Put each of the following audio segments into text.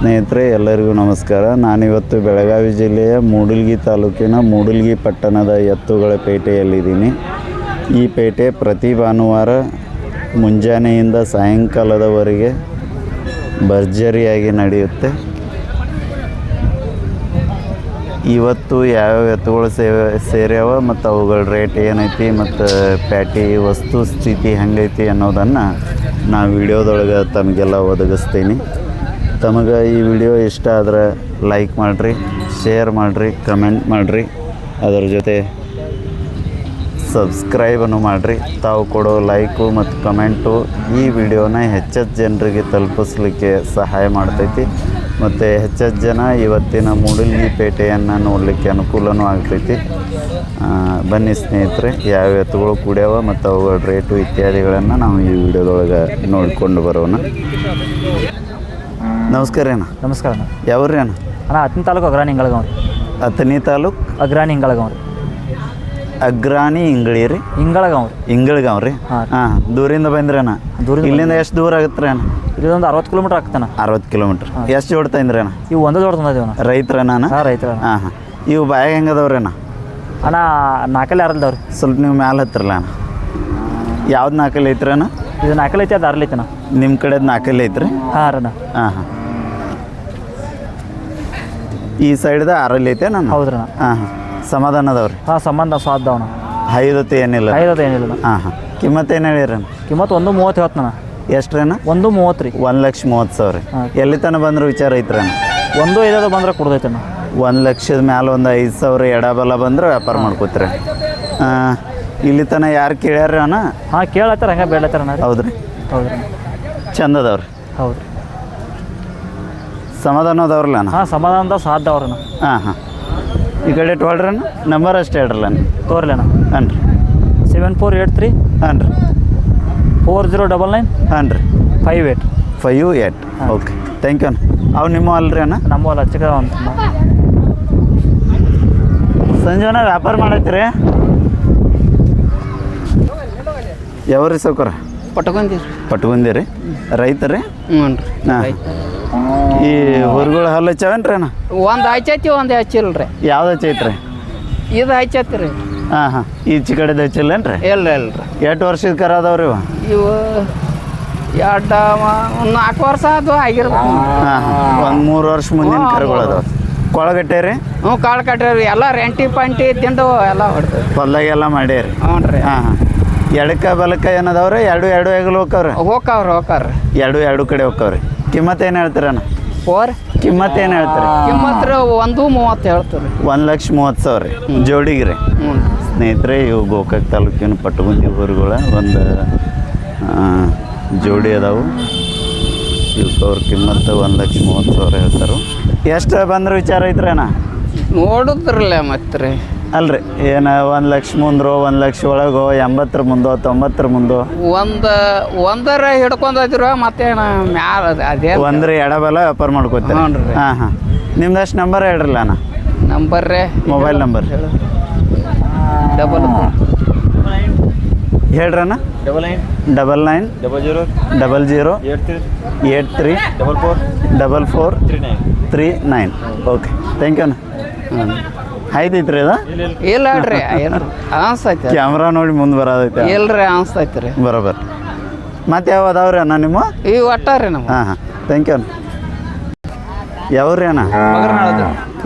ಸ್ನೇಹಿತರೆ, ಎಲ್ಲರಿಗೂ ನಮಸ್ಕಾರ. ನಾನಿವತ್ತು ಬೆಳಗಾವಿ ಜಿಲ್ಲೆಯ ಮೂಡಲ್ಗಿ ತಾಲೂಕಿನ ಮೂಡಲ್ಗಿ ಪಟ್ಟಣದ ಎತ್ತುಗಳ ಪೇಟೆಯಲ್ಲಿದ್ದೀನಿ. ಈ ಪೇಟೆ ಪ್ರತಿ ಭಾನುವಾರ ಮುಂಜಾನೆಯಿಂದ ಸಾಯಂಕಾಲದವರೆಗೆ ಭರ್ಜರಿಯಾಗಿ ನಡೆಯುತ್ತೆ. ಇವತ್ತು ಯಾವ್ಯಾವ ಎತ್ತುಗಳು ಸೇವೆ, ಸೇರ್ಯಾವ ಮತ್ತು ಅವುಗಳ ರೇಟ್ ಏನೈತಿ ಮತ್ತು ಪ್ಯಾಟಿ, ವಸ್ತು ಸ್ಥಿತಿ ಹೆಂಗೈತಿ ಅನ್ನೋದನ್ನು ನಾ ವಿಡಿಯೋದೊಳಗೆ ತಮಗೆಲ್ಲ ಒದಗಿಸ್ತೀನಿ. ತಮಗೆ ಈ ವಿಡಿಯೋ ಇಷ್ಟ ಆದ್ರೆ ಲೈಕ್ ಮಾಡಿರಿ ಶೇರ್ ಮಾಡಿರಿ ಕಮೆಂಟ್ ಮಾಡಿರಿ. ಅದರ ಜೊತೆ ಸಬ್ಸ್ಕ್ರೈಬನ್ನು ಮಾಡಿರಿ. ತಾವು ಕೊಡೋ ಲೈಕು ಮತ್ತು ಕಮೆಂಟು ಈ ವಿಡಿಯೋನ ಹೆಚ್ಚೆಚ್ಚು ಜನರಿಗೆ ತಲುಪಿಸ್ಲಿಕ್ಕೆ ಸಹಾಯ ಮಾಡ್ತೈತಿ. ಮತ್ತು ಹೆಚ್ಚೆಚ್ಚು ಜನ ಇವತ್ತಿನ ಮೂಡಲ್ಗಿ ಪೇಟೆಯನ್ನು ನೋಡಲಿಕ್ಕೆ ಅನುಕೂಲನೂ ಆಗ್ತೈತಿ. ಬನ್ನಿ ಸ್ನೇಹಿತರೆ, ಯಾವ ಎತ್ತುಗಳು ಕೂಡ್ಯಾವ ಮತ್ತು ಅವುಗಳ ರೇಟು ಇತ್ಯಾದಿಗಳನ್ನು ನಾವು ಈ ವಿಡಿಯೋದೊಳಗೆ ನೋಡಿಕೊಂಡು ಬರೋಣ. ನಮಸ್ಕಾರ ರೀ ಅಣ್ಣ. ನಮಸ್ಕಾರ ಅಣ್ಣ. ಯಾವ್ರಿ ಅಣ್ಣ? ಅಣ್ಣ ಹತ್ತನೇ ತಾಲೂಕು ಅಗ್ರಾಣಿ ಹಿಂಗಳಗಾವ್ ರೀ. ಹತ್ತನೇ ತಾಲೂಕು? ಅಗ್ರಾಣಿ ಹಿಂಗಳಗಾವ್ ರೀ. ಅಗ್ರಾಣಿ ಇಂಗಳಿ ರೀ? ಹಿಂಗಳಗಾವ್ ರೀ. ಇಂಗಳಗಾವ್ ರೀ? ಹಾಂ. ಹಾಂ ದೂರಿಂದ ಬಂದ್ರಿ ಅಣ್ಣ. ದೂರಿಂದ ಇಲ್ಲಿಂದ ಎಷ್ಟು ದೂರ ಆಗುತ್ತೆ ರೀ ಅಣ್ಣ? ಇದೊಂದು ಅರವತ್ತು ಕಿಲೋಮೀಟ್ರ್ ಆಗ್ತಾನ ಅರವತ್ತು ಕಿಲೋಮೀಟ್ರ್. ಎಷ್ಟು ಜೋಡ್ತಾ ಇದ್ರಿ ಅಣ್ಣ? ಇವು ಒಂದೇ ತಂದಿದ್ದೀವಿ ಅಣ್ಣ. ರೈತರ ನಾನು ಹಾಂ ರೈತರ ಹಾಂ ಹಾಂ. ಇವು ಬಾಯಾಗ ಹೆಂಗದವ್ರಿ ಅಣ್ಣ? ಅಣ್ಣ ನಾಲ್ಕಲ್ಲಿ ಆರಲ್ದಾವ್ ರೀ ಸ್ವಲ್ಪ ನೀವು ಮ್ಯಾಲೆ ಹತ್ತಿರಲ್ಲ ಅಣ್ಣ. ಯಾವ್ದು ನಾಲ್ಕಲ್ಲಿ ಐತ್ರಿ ಅಣ್ಣ? ಇದು ನಾಲ್ಕಲ್ಲಿ ಐತಿ ಅದು ಆರಲ್ಲಿ ಐತಿ ಅಣ್ಣ. ನಿಮ್ಮ ಕಡೆದು ನಾಲ್ಕಲ್ಲಿ ಐತ್ರಿ? ಹಾಂ ರೀ ಅಣ್ಣ. ಹಾಂ ಹಾಂ. ಈ ಸೈಡ್ದ ಆರಲ್ಲಿ ಐತೆ ನಾನು ಹೌದ್ರಿ ಹಾಂ ಹಾಂ. ಸಮಾಧಾನ ಅದಾವ್ರಿ ಹಾಂ ಸಂಬಂಧ ಸಾಧ್ಯ ಅಣ್ಣ. ಐದತ್ತು ಏನಿಲ್ಲ. ಐದೊತ್ತು ಏನಿಲ್ಲ ಹಾಂ ಹಾಂ. ಕಿಮ್ಮತ್ತು ಏನು ಹೇಳಿರಿ ಕಿಮ್ಮತ್ತು ಒಂದು ಮೂವತ್ತು ಹೇಳ್ತಾನ ಎಷ್ಟು ರೀ ಅಣ್ಣ? ಒಂದು ಮೂವತ್ತು ರೀ. ಒಂದು ಲಕ್ಷ ಮೂವತ್ತು ಸಾವಿರ. ಎಲ್ಲಿ ತನಕ ಬಂದ್ರೆ ವಿಚಾರ ಐತ್ರಿ ಒಂದು ಐದದು ಬಂದ್ರೆ ಕೊಡ್ದೈತೆ ಅಣ್ಣ. ಒಂದು ಲಕ್ಷದ ಮ್ಯಾಲೆ ಒಂದು ಐದು ಸಾವಿರ ಎಡಬಲ ಬಂದ್ರೆ ವ್ಯಾಪಾರ ಮಾಡ್ಕೋತೀರಿ. ಇಲ್ಲಿ ತನಕ ಯಾರು ಕೇಳ್ಯಾರ ಅಣ್ಣ? ಹಾಂ ಕೇಳತ್ತಾರ ಹಂಗೆ ಬೇಡತ್ತಾರ ಅಣ್ಣ ರೀ. ಹೌದ್ರಿ. ಹೌದ್ರಿ ಅಣ್ಣ. ಚಂದ ಅದಾವ್ರಿ ಹೌದು ಸಮಾಧಾನ ಅದಾವ್ರಲ್ಲ ಅಣ್ಣ ಹಾಂ ಸಮಾಧಾನದ ಸಾಧ್ಯ ಅವ್ರನ್ನ ಹಾಂ ಹಾಂ. ಈ ಕಡೆ ಇಟ್ಕೊಳ್ರಿ ಅಣ್ಣ ನಂಬರ್ ಅಷ್ಟೇ ಹೇಳ್ರಲ್ಲ ತೋರ್ಲೇನ ಹಾಂ ರೀ ಸೆವೆನ್ ಫೋರ್ ಏಟ್ ತ್ರೀ ಹಾಂ ರೀ ಫೋರ್ ಜೀರೋ ಡಬಲ್ ನೈನ್ ಹಾಂ ರೀ five eight five eight okay thank you ಅಣ್ಣ. ಅವು ನಿಮ್ಮ ಅಲ್ರಿ ಅಣ್ಣ? ನಮ್ಮ ಹೊಲ ಚಿಕ್ಕ ಅಂತ ಸಂಜೀವನ ವ್ಯಾಪಾರ ಮಾಡತ್ತೀರಿ? ಯಾವ್ರಿ ಸೌಕರ ಪಟ್ಕೊಂದಿರಿ ಪಟ್ಕೊಂದಿರಿ ರೈತರಿ? ಹ್ಞೂ ರೀ ಹಾಂ. ಈ ಹೊರಗಳು ಹಲ್ಲು ಹಚ್ಚಾವೇನ್ರಿ ಅಣ್ಣ? ಒಂದು ಹಚ್ಚೈತಿ ಒಂದು ಹಚ್ಚಿಲ್ಲ ರೀ ಯಾವ್ದು ಹಚ್ಚೈತ್ರಿ? ಇದು ಹಚ್ಚೈತಿ ರೀ ಹಾಂ ಹಾಂ. ಈ ಚಿಕಡೆದು ಹಚ್ಚಿಲ್ಲೇನ್ರಿ ಇಲ್ಲ ಇಲ್ಲ ರೀ ಎಷ್ಟು ವರ್ಷದ ಕರ ಅದಾವ್ರಿ ಇವ? ಇವು ಎರಡು ಒಂದು ನಾಲ್ಕು ವರ್ಷ ಅದು ಆಗಿರ್ಬೇಕು. ಹಾಂ ಹಾಂ. ಒಂದು ಮೂರು ವರ್ಷ ಮುಂದಿನ ಕರುಗಳು ಅದಾವ. ಕೊಳಗಟ್ಟೆ ರೀ? ಹ್ಞೂ ಕಾಳು ರೀ. ಎಲ್ಲ ರೆಂಟಿ ಪಂಟಿ ತಿಂದು ಎಲ್ಲ ಹೊಡ್ತೀವಿ ಹೊಲ್ದಾಗೆಲ್ಲ ಮಾಡ್ಯಾರಿ ಹ್ಞೂ ರೀ? ಹಾಂ ಹಾಂ. ಎಡಕ್ಕ ಬಲಕ್ಕ ಏನದವ್ರಿ ಎರಡು ಎರಡು ಹೆಗಲು ಹೋಕವ್ರಿ ಹೋಕಾವ್ರಿ ಹೋಕಾವ್ರಿ ಎರಡು ಎರಡು ಕಡೆ ಹೋಕ್ಕವ್ರಿ ಕಿಮ್ಮತ್ತು ಏನು ಹೇಳ್ತೀರಣ್ಣ? ಫೋರ್ ಕಿಮ್ಮತ್ ಏನು ಹೇಳ್ತೀರಿ? ಕಿಮ್ಮತ್ರ ಒಂದು ಮೂವತ್ತು ಹೇಳ್ತಾರೆ ಒಂದು ಲಕ್ಷ ಮೂವತ್ತು ಸಾವಿರ ರೀ. ಜೋಡಿಗೆ ರೀ. ಸ್ನೇಹಿತರೆ ಇವು ಗೋಕಾಕ್ ತಾಲೂಕಿನ ಪಟ್ಟಗುಂದಿ ಊರುಗಳ ಒಂದು ಜೋಡಿ ಅದಾವು. ಇವಕ್ಕೆ ಅವ್ರ ಕಿಮ್ಮತ್ತು ಒಂದು ಲಕ್ಷ ಮೂವತ್ತು ಸಾವಿರ ಹೇಳ್ತಾರೆ. ಎಷ್ಟು ಬಂದ್ರೆ ವಿಚಾರ ಐತ್ರಣ್ಣ ಅಣ್ಣ? ನೋಡಿದ್ರಲ್ಲ ಮತ್ತೆ ರೀ. ಅಲ್ರಿ ಏನು ಒಂದು ಲಕ್ಷ ಮುಂದ್ರೋ ಒಂದು ಲಕ್ಷ ಒಳಗೋ ಎಂಬತ್ತರ ಮುಂದೋ ತೊಂಬತ್ತರ ಮುಂದೋ? ಒಂದು ಒಂದರ ಹಿಡ್ಕೊಂಡ್ರ ಮತ್ತೇನು ಮ್ಯಾಲ ಅದೇ ಒಂದ್ರ ಎಡಬಲ ವ್ಯಾಪಾರ ಮಾಡ್ಕೋತೀರಿ. ಹ್ಞೂ ರೀ. ಹಾಂ ಹಾಂ. ನಿಮ್ದು ಅಷ್ಟು ನಂಬರ್ ಹೇಳ್ರಲ್ಲ ಅಣ್ಣ? ನಂಬರ್ ರೀ? Mobile number double ಹೇಳ್ರಣ್ಣ double nine double nine double zero double zero eight three eight three double four double four three nine three nine okay thank you ಅಣ್ಣ. ಹ್ಞೂ. ಆಯ್ತೈತ್ರಿ ಅದ ಇಲ್ಲ ಹೇಳ್ರಿ ಅನ್ಸ್ತೈತಿ. ಕ್ಯಾಮ್ರಾ ನೋಡಿ ಮುಂದೆ ಬರೋದೈತೆ. ಇಲ್ರಿ ಅನ್ಸ್ತೈತಿ ರೀ ಬರೋಬರ್. ಮತ್ತೆ ಯಾವ ಅದಾವ್ರಿ ಅಣ್ಣ ನಿಮ್ಮ? ಈ ಒಟ್ಟಾರಿ ನಮ್ಮ ಹಾಂ ಹಾಂ. ಥ್ಯಾಂಕ್ ಯು ಅಣ್ಣ. ಯಾವ್ರಿ ಅಣ್ಣ?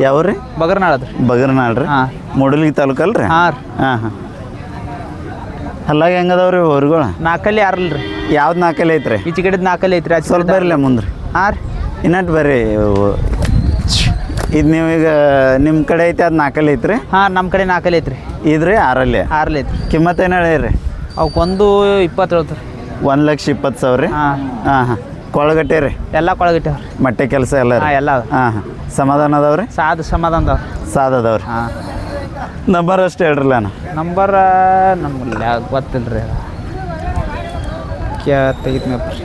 ಯಾವ್ರಿ? ಬಗರ್ನಾಳದ. ಬಗರ್ನಾಳ್ರಿ. ಮೂಡಲ್ಗಿ ತಾಲೂಕಲ್ ರೀ ಹಾಂ ರೀ. ಹಾಂ ಹಾಂ. ಅಲ್ಲಾಗ ಹೆಂಗದವ್ರಿ ಹೊರಗಳು? ನಾಲ್ಕಲ್ಲಿ ಆರಲ್ಲ ರೀ ಯಾವ್ದು ನಾಲ್ಕಲ್ಲಿ ಐತ್ರಿ? ಈಚೆ ಕಡೆದು ನಾಲ್ಕಲ್ಲಿ ಐತ್ರಿ ಆಚೆ ಸ್ವಲ್ಪ ಬರಲಿ ಮುಂದೆ ಹಾಂ ರೀ. ಇನ್ನಟ್ ಬರ್ರಿ ಇದು ನೀವೀಗ ನಿಮ್ಮ ಕಡೆ ಐತೆ ಅದು ನಾಲ್ಕಲ್ಲಿ ಐತ್ರಿ? ಹಾಂ ನಮ್ಮ ಕಡೆ ನಾಲ್ಕಲ್ಲಿ ಐತ್ರಿ. ಇದ್ರಿ ಆರಲ್ಲಿ? ಆರಲ್ಲಿ ಐತ್ರಿ. ಕಿಮ್ಮತ್ ಏನು ಹೇಳಿರಿ ಅವಕ್ಕೊಂದು ಇಪ್ಪತ್ತು ಹೇಳ್ತಾರೆ. ಒಂದು ಲಕ್ಷ ಇಪ್ಪತ್ತು ಸಾವಿರ? ರೀ ಹಾಂ. ಹಾಂ ಹಾಂ. ಕೊಳಗಟ್ಟೆ ರೀ ಎಲ್ಲ ಕೊಳಗಿಟ್ಟವ್ರಿ. ಮಟ್ಟೆ ಕೆಲಸ ಎಲ್ಲ ಹಾಂ ರೀ ಎಲ್ಲ ಅದ. ಹಾಂ ಹಾಂ. ಸಮಾಧಾನ ಅದಾವ್ರಿ? ಸಾದು ಸಮಾಧಾನದವ್ರು ಅದಾವೆ ಅದಾವ್ರಿ? ಹಾಂ. ನಂಬರ್ ಅಷ್ಟು ಹೇಳ್ರಲ್ಲ ನಾನು ನಂಬರ್ ನಮ್ಮಲ್ಲಿ ಯಾವ್ದು ಗೊತ್ತಿಲ್ಲ ರೀ ಕ್ಯಾ ತೆಗಿದ್ನಪ್ಪ ರೀ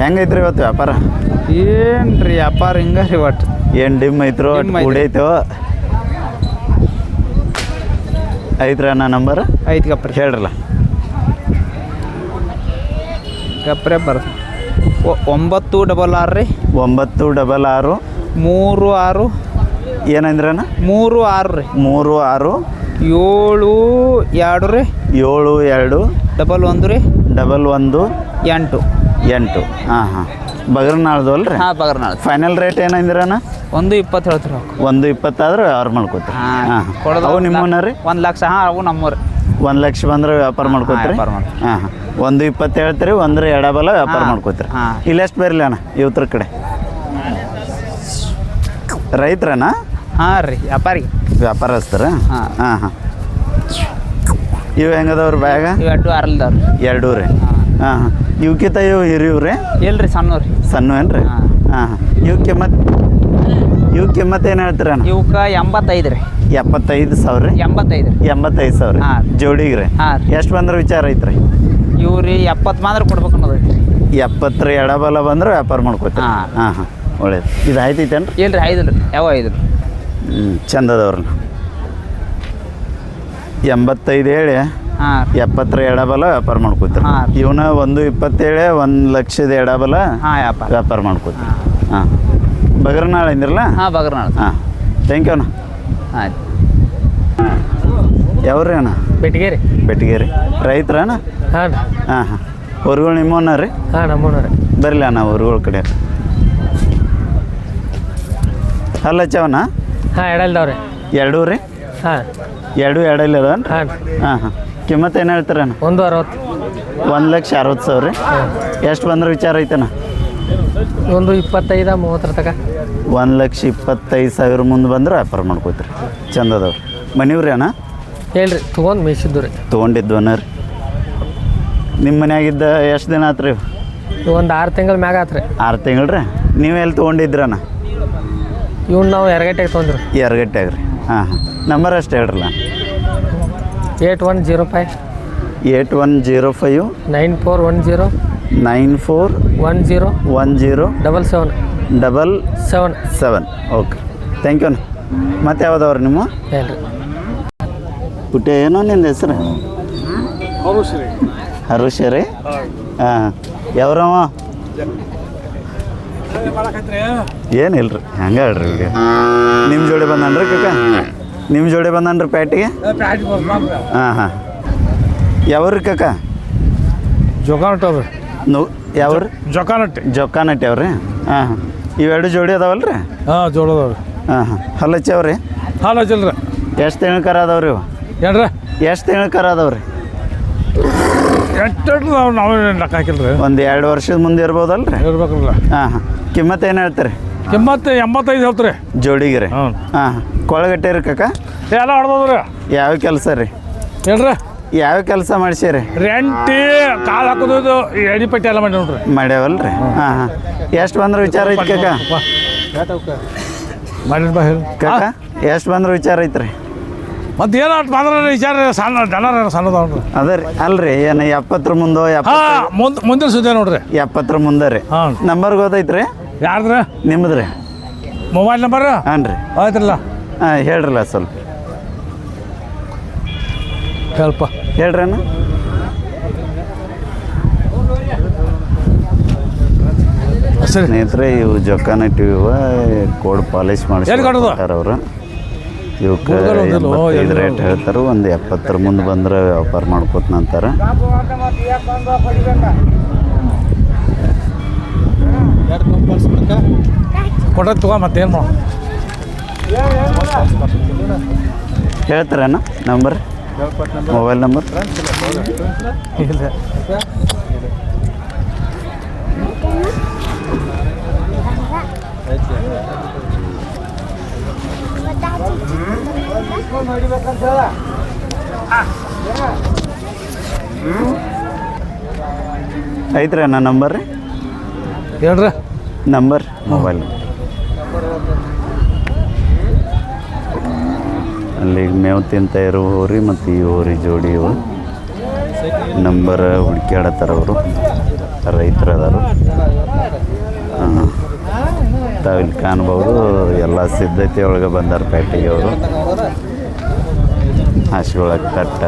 ಹೆಂಗೈತ್ರಿ ಇವತ್ತು ವ್ಯಾಪಾರ? ಏನು ರೀ ವ್ಯಾಪಾರ ಹಿಂಗ ರೀ ಒಟ್ಟು ಏನು ಡಿಮ್ ಐತ್ರೋ ಡಿಮ್ ಐತ್ರ. ಅಣ್ಣ ನಂಬರ್? ಐದು ಗಪ್ಪ ಹೇಳ್ರಲ್ಲ. ಗಪ್ರೆ ಬರ್ತ ಒಂಬತ್ತು ಡಬಲ್ ಆರು ರೀ. ಒಂಬತ್ತು ಡಬಲ್ ಆರು. ಮೂರು ಆರು. ಏನಂದ್ರಣ್ಣ ಮೂರು ಆರು ರೀ. ಮೂರು ಆರು. ಏಳು ಎರಡು ರೀ. ಏಳು ಎರಡು. ಡಬಲ್ ಒಂದು ರೀ. ಡಬಲ್ ಒಂದು. ಎಂಟು. ಎಂಟು. ಹಾಂ ಹಾಂ. ಬಗರ್ನಾಳ್ದು ಅಲ್ರಿ? ಹಾಂ ಬಗರ್ನಾಳ್ ಫೈನಲ್ ರೇಟ್ ಏನಂದಿರಣ್ಣ ಒಂದು ಇಪ್ಪತ್ತು ಹೇಳ್ತೀರಿ ಒಂದು ಇಪ್ಪತ್ತಾದ್ರೆ ಅವ್ರು ಮಾಡ್ಕೋತೀರಿ. ಹಾಂ ಕೊಡೋದು ಅವು ನಿಮ್ಮನ್ನ ರೀ? ಒಂದು ಲಕ್ಷ ಹಾಂ ಅವು ನಮ್ಮೂರು. ಒಂದು ಲಕ್ಷ ಬಂದ್ರೆ ವ್ಯಾಪಾರ ಮಾಡ್ಕೋತೀರಿ. ಹಾಂ ಹಾಂ. ಒಂದು ಇಪ್ಪತ್ತು ಹೇಳ್ತೀರಿ ಒಂದ್ರ ಎಡಬಲ ವ್ಯಾಪಾರ ಮಾಡ್ಕೋತೀರಿ. ಎಷ್ಟು ಇಲ್ಲೆಷ್ಟು ಬರಲಿ ಅಣ್ಣ ಇವತ್ತರ ಕಡೆ? ರೈತ್ರನ? ಹಾಂ ರೀ ವ್ಯಾಪಾರಿ ವ್ಯಾಪಾರಸ್ಥರ? ಹಾಂ. ಹಾಂ ಹಾಂ. ಇವು ಹೆಂಗದವ್ರಿ ಬ್ಯಾಗ? ಇವು ಎರಡು ಅರಲ್ದವ್ರು. ಎರಡೂ ರೀ ಹಾಂ ಹಾಂ. ಇವಕ್ಕಿಂತ ಇವು ಹಿರಿಯವು ಇಲ್ರಿ ರೀ ಸಣ್ಣವ್ರು. ರೀ ಸಣ್ಣ ಏನು ರೀ ಹಾಂ. ಹಾಂ. ಹಾಂ ಇವು ಕಿಮ್ಮತ್ ಇವು ಕಿಮ್ಮತ್ ಏನು ಹೇಳ್ತೀರ ಇವಕ್ಕೆ ಎಂಬತ್ತೈದು ರೀ ಎಪ್ಪತ್ತೈದು ಸಾವಿರ? ರೀ ಎಂಬತ್ತೈದು ರೀ ಎಂಬತ್ತೈದು ಸಾವಿರ. ಹಾಂ. ಜೋಡಿಗೆ ರೀ ಹಾಂ ಎಷ್ಟು ಬಂದ್ರೆ ವಿಚಾರ ಐತ್ರಿ? ಇವು ರೀ ಎಪ್ಪತ್ತು ಮಾತ್ರ ಕೊಡ್ಬೇಕು ಅನ್ನೋದೈತಿ ರೀ ಎಪ್ಪತ್ತರ ಎಡಬಲ ಬಂದ್ರೆ ವ್ಯಾಪಾರ ಮಾಡ್ಕೊತೀವಿ ಹಾಂ. ಹಾಂ ಹಾಂ. ಒಳ್ಳೇದು. ಇದು ಆಯ್ತೈತೇನ್ರಿ? ಇಲ್ಲ ರೀ ಐದು ರೀ ಯಾವ ಐದು ರೀ ಹ್ಞೂ ಚಂದದವ್ರನ್ನ ಎಂಬತ್ತೈದು ಹೇಳಿ. ರೀ ಎಪ್ಪತ್ತರ ಎಡಬಲ ವ್ಯಾಪಾರ ಮಾಡ್ಕೋತೀರಿ. ಇವನ ಒಂದು ಇಪ್ಪತ್ತೇಳೆ ಒಂದು ಲಕ್ಷದ ಎಡಬಲ ಹಾಂ ವ್ಯಾಪಾರ. ಮಾಡ್ಕೋತೀರಿ. ಹಾಂ. ಬಗರ್ನಾಳ ಅಂದಿರಲ್ಲ? ಹಾಂ ಬಗರ್ನಾಳ. ಹಾಂ. ಥ್ಯಾಂಕ್ ಯು ಅಣ್ಣ. ಆಯ್ತು. ಯಾವ್ರಿ ಅಣ್ಣ? ಬೆಟ್ಟಿಗೆರಿ ಬೆಟ್ಟಿಗೇರಿ ರೈತರ ಅಣ್ಣ? ಹಾಂ ಹಾಂ ಹಾಂ. ಹೊರಗಳು ನಿಮ್ಮನ್ನ ರೀ? ಹಾಂ ನಮ್ಮೂನವ್ರೆ ಬರಲಿ ಅಣ್ಣ ಹೊರಗಳ ಕಡೆ. ಅಲ್ಲ ಚವನ? ಹಾಂ ಎಡಲ್ದವ್ರಿ ಎರಡೂ ರೀ? ಹಾಂ. ಎರಡೂ ಎಡಲ್ ಅದ ಹಾಂ ಹಾಂ ಹಾಂ. ಕಿಮ್ಮತ್ತು ಏನು ಹೇಳ್ತಾರಣ್ಣ ಒಂದು ಅರವತ್ತು. ಒಂದು ಲಕ್ಷ ಅರವತ್ತು ಸಾವಿರ. ರೀ ಎಷ್ಟು ಬಂದ್ರೆ ವಿಚಾರ ಐತೆನ ಒಂದು ಇಪ್ಪತ್ತೈದ ಮೂವತ್ತರ ತಕ. ಒಂದು ಲಕ್ಷ ಇಪ್ಪತ್ತೈದು ಸಾವಿರ ಮುಂದೆ ಬಂದ್ರೆ ವ್ಯಾಪಾರ ಮಾಡ್ಕೋತೀರಿ. ಚಂದ ಅದಾವ್ರಿ ಮನಿವ್ರಿ ಅಣ್ಣ? ಹೇಳ್ರಿ ತೊಗೊಂಡು ಮೇಯಿಸಿದ್ದು ರೀ. ತೊಗೊಂಡಿದ್ದು ಅಣ್ಣ ರೀ. ನಿಮ್ಮ ಮನ್ಯಾಗಿದ್ದ ಎಷ್ಟು ದಿನ ಆತ್ರಿ ಒಂದು ಆರು ತಿಂಗಳ ಮ್ಯಾಗ ಆತ್ರಿ. ಆರು ತಿಂಗಳು ರೀ. ನೀವು ಎಲ್ಲಿ ತೊಗೊಂಡಿದ್ರಣ್ಣ ಇವ್ನು ನಾವು ಎರಗಟ್ಟೆಗೆ ತೊಗೊಂಡ್ರಿ ಎರಗಟ್ಟೆಗೆ ರೀ. ಹಾಂ ಹಾಂ. ನಂಬರ್ ಅಷ್ಟು ಹೇಳ್ರಲ್ಲ eight one zero five. Eight one zero five. Nine four one zero. Nine four one zero. One zero double seven. Double seven. Seven okay thank you ಮತ್ತೆ ಯಾವ್ದವ್ರಿ ನಿಮ್ಮ? ಹೇಳ್ರಿ. ಪುಟ್ಟ ಏನೋ ನಿನ್ನ ಹೆಸರು? ಹರುಷ ರೀ ಹಾಂ. ಯಾವ್ರವ? ಏನಿಲ್ಲ ರೀ ಹಂಗೆ ಹೇಳ್ರಿ ಈಗ. ನಿಮ್ಮ ಜೋಡಿ ಬಂದನ್ರಿ ಕಕ್ಕ ನಿಮ್ಮ ಜೋಡಿ ಬಂದನ್ರಿ ಪ್ಯಾಟಿಗೆ? ಹಾಂ ಹಾಂ ಯಾವ್ರಿ ಕಕ್ಕ ಜೋಗಾನಟ್ಟವ್ರಿ ನೋ ಯಾವ್ರಿ? ಜೋಕಾನಟ್ಟಿ. ಜೋಕಾನಟ್ಟಿ ಅವ್ರಿ? ಹಾಂ ಹಾಂ. ಇವೆರಡು ಜೋಡಿ ಅದಾವಲ್ರಿ? ಹಾಂ ಜೋಳದವ್ರಿ ಹಾಂ ಹಾಂ. ಅವ್ರಿ? ಹಾಲು ಹಚ್ಚಿಲ್ರಿ. ಎಷ್ಟು ತಿಳ್ಕರ ಅದಾವ್ರಿ ಇವು? ಏನ್ರಿ? ಎಷ್ಟು ತಿಳ್ಕರ ಅದಾವ್ರಿ? ಎಷ್ಟು ನಾವು ನಾವು ಲೆಕ್ಕ ಒಂದು ಎರಡು ವರ್ಷದ ಮುಂದೆ ಇರ್ಬೋದಲ್ರಿ? ಇರ್ಬೇಕಲ್ಲ ಹಾಂ ಹಾಂ. ಕಿಮ್ಮತ್ತು ಏನು ಹೇಳ್ತೀರಿ? ಕಿಮ್ಮತ್ತು ಎಂಬತ್ತೈದು ಹೇಳ್ತೀರಿ. ಜೋಡಿಗೆ ರೀ ಹ್ಞೂ. ಹಾಂ ಕೊಳಗಟ್ಟೆ ರೀ ಕಕ್ಕ ಎಲ್ಲ ಹೊಡೆದ್ರಿ ಯಾವ ಕೆಲಸ ರೀ? ಹೇಳ್ರಿ ಯಾವ ಕೆಲಸ ಮಾಡಿಸಿರಿ ರೆಂಟಿ ಕಾಲು ಹಾಕೋದು ಎಡಿ ಪಟ್ಟಿ ಎಲ್ಲ ಮಾಡಿ ನೋಡ್ರಿ. ಮಾಡ್ಯಾವಲ್ರಿ? ಹಾಂ ಹಾಂ. ಎಷ್ಟು ಬಂದ್ರೆ ವಿಚಾರ ಐತಿ ಕಕ್ಕ ಮಾಡಿದ್ ಬಾ ಹೇಳಿ ಎಷ್ಟು ಬಂದ್ರೆ ವಿಚಾರ ಐತ್ರಿ? ಮತ್ತೆ ಏನೋ ಬಂದ್ರೆ ವಿಚಾರ ಸಣ್ಣ ಜನರ ಸಣ್ಣದವ್ರಿ ಅದೇ ರೀ ಅಲ್ರಿ ಏನು ಎಪ್ಪತ್ತರ ಮುಂದೋ ಎಪ್ಪ ಹಾಂ ಮುಂದೆ ಮುಂದಿನ ಸುದ್ದಿ ನೋಡ್ರಿ. ಎಪ್ಪತ್ತರ ಮುಂದೆ ರೀ. ಹಾಂ. ನಂಬರ್ ಗೊತ್ತೈತ್ರಿ? ಯಾರ್ದ್ರ? ನಿಮ್ಮದು ರೀ ಮೊಬೈಲ್ ನಂಬರ್ ಹಾಂ ರೀ. ಆಯ್ತ್ರಲ್ಲ ಹಾಂ ಹೇಳ್ರಲ್ಲ ಸ್ವಲ್ಪ. ಸ್ವಲ್ಪ ಹೇಳ್ರಣ್ಣ. ಸ್ನೇಹಿತರೆ ಇವು ಜೊಕ್ಕಾನ ಟಿವಿವ ಕೋಡ್ ಪಾಲಿಶ್ ಮಾಡಿಸ್ತಾರೆ ಅವರು. ಇವಕ್ಕೆ ಇದು. ರೇಟ್ ಹೇಳ್ತಾರೆ. ಒಂದು ಎಪ್ಪತ್ತರ ಮುಂದೆ ಬಂದ್ರೆ ವ್ಯಾಪಾರ ಮಾಡ್ಕೋತ ಅಂತಾರೆ ಕೊಟ್ಟ ತಗೋ ಮತ್ತೇನು ಮಾಡು ಹೇಳ್ತಾರಣ್ಣ ನಂಬರ್ ಮೊಬೈಲ್ ನಂಬರ್ ಇಲ್ಲ. ಐತ್ರಿ ಅಣ್ಣ ನಂಬರ್ ರೀ ಹೇಳ್ರಿ. ನಂಬರ್ ಮೊಬೈಲ್ ಅಲ್ಲಿ ಮೇವು ತಿಂತ ಇರೋ ಹೋರಿ ಮತ್ತು ಈ ಹೋರಿ ಜೋಡಿ ಇವು ನಂಬರ್ ಹುಡುಕ್ಯಾಡತ್ತಾರ ಅವರು ರೈತರು ಅದಾರು ತಾವಿಲ್ಲಿ ಕಾಣ್ಬೋದು. ಎಲ್ಲ ಸಿದ್ಧತೆ ಒಳಗೆ ಬಂದಾರ ಪೇಟೆಗೆ ಅವರು. ಹಾಸಿಗೊಳಗೆ ತಟ್ಟ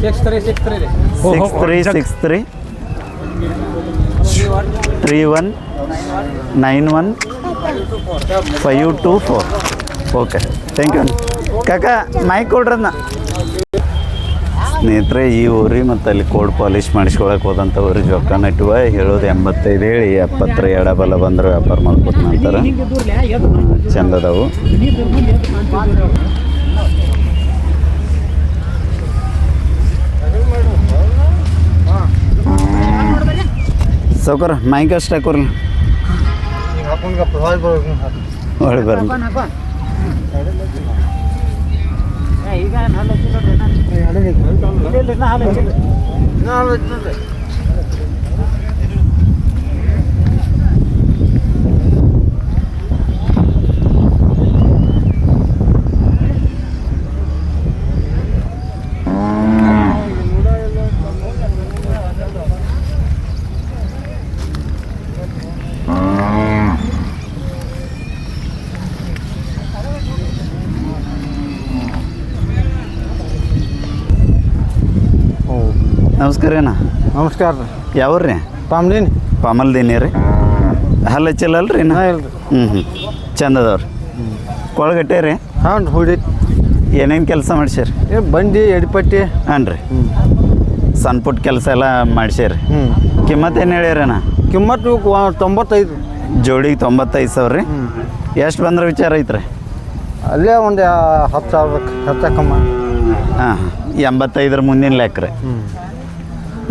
six three six three six three six three. Three one nine one five two four okay thank you ಕಾಕ ಮೈಕ್ ಕೊಡ್ರನ್ನ. ಸ್ನೇಹಿತರೆ ಈ ಊರಿ ಮತ್ತು ಅಲ್ಲಿ ಕೋಡ್ ಪಾಲಿಶ್ ಮಾಡಿಸ್ಕೊಳಕ್ಕೆ ಹೋದಂಥ ಊರಿ ಜೋಕಾನ ಇಟ್ಟುವ ಹೇಳೋದು ಎಂಬತ್ತೈದು ಹೇಳಿ ಎಪ್ಪತ್ತರ ಎಡಬಲ ಬಂದ್ರೆ ವ್ಯಾಪಾರ ಮಾಡ್ಕೊತ ನಂತರ ಚಂದ ಸೌಕರ್ ಮೈಕ್ ಅಷ್ಟು ಹಾಕೋರ್ಲಿ ಒಳ್ಳೆ ಬರ್ಲಿ ನಮಸ್ಕಾರ ಅಣ್ಣ. ನಮಸ್ಕಾರ ರೀ. ಯಾವ್ರಿ ಪಾಮ್ಲಿನ್ ಪಾಮಲ್ದೀನಿ ರೀ. ಹಲ್ಲ ಹಚ್ಚಿಲ್ಲಲ್ರಿ ನಾ ಹ್ಞೂ ಹ್ಞೂ ಚಂದ ಅದಾವ್ರಿ. ಕೊಳಗಟ್ಟೆ ರೀ? ಹಾಂ ಹುಡಿ ಏನೇನು ಕೆಲಸ ಮಾಡ್ಸ್ಯಾರಿ? ಏ ಬಂಡಿ ಎಡಿಪಟ್ಟಿ. ಹಾಂ ರೀ. ಸಣ್ಣ ಪುಟ್ಟ ಕೆಲಸ ಎಲ್ಲ ಮಾಡ್ಸ್ಯಾರಿ. ಹ್ಞೂ ಕಿಮ್ಮತ್ ಏನು ಹೇಳ್ಯಾರಣ್ಣ ಕಿಮ್ಮತ್ತು ವ- ತೊಂಬತ್ತೈದು. ಜೋಡಿಗೆ ತೊಂಬತ್ತೈದು ಸಾವಿರ ರೀ? ಎಷ್ಟು ಬಂದ್ರೆ ವಿಚಾರ ಐತ್ರಿ? ಅಲ್ಲೇ ಒಂದು ಹತ್ತು ಸಾವಿರ ಹತ್ತು ಕಮ್ಮ ಹಾಂ ಹಾಂ. ಎಂಬತ್ತೈದರ ಮುಂದಿನ ಲೆಕ್ಕ ರೀ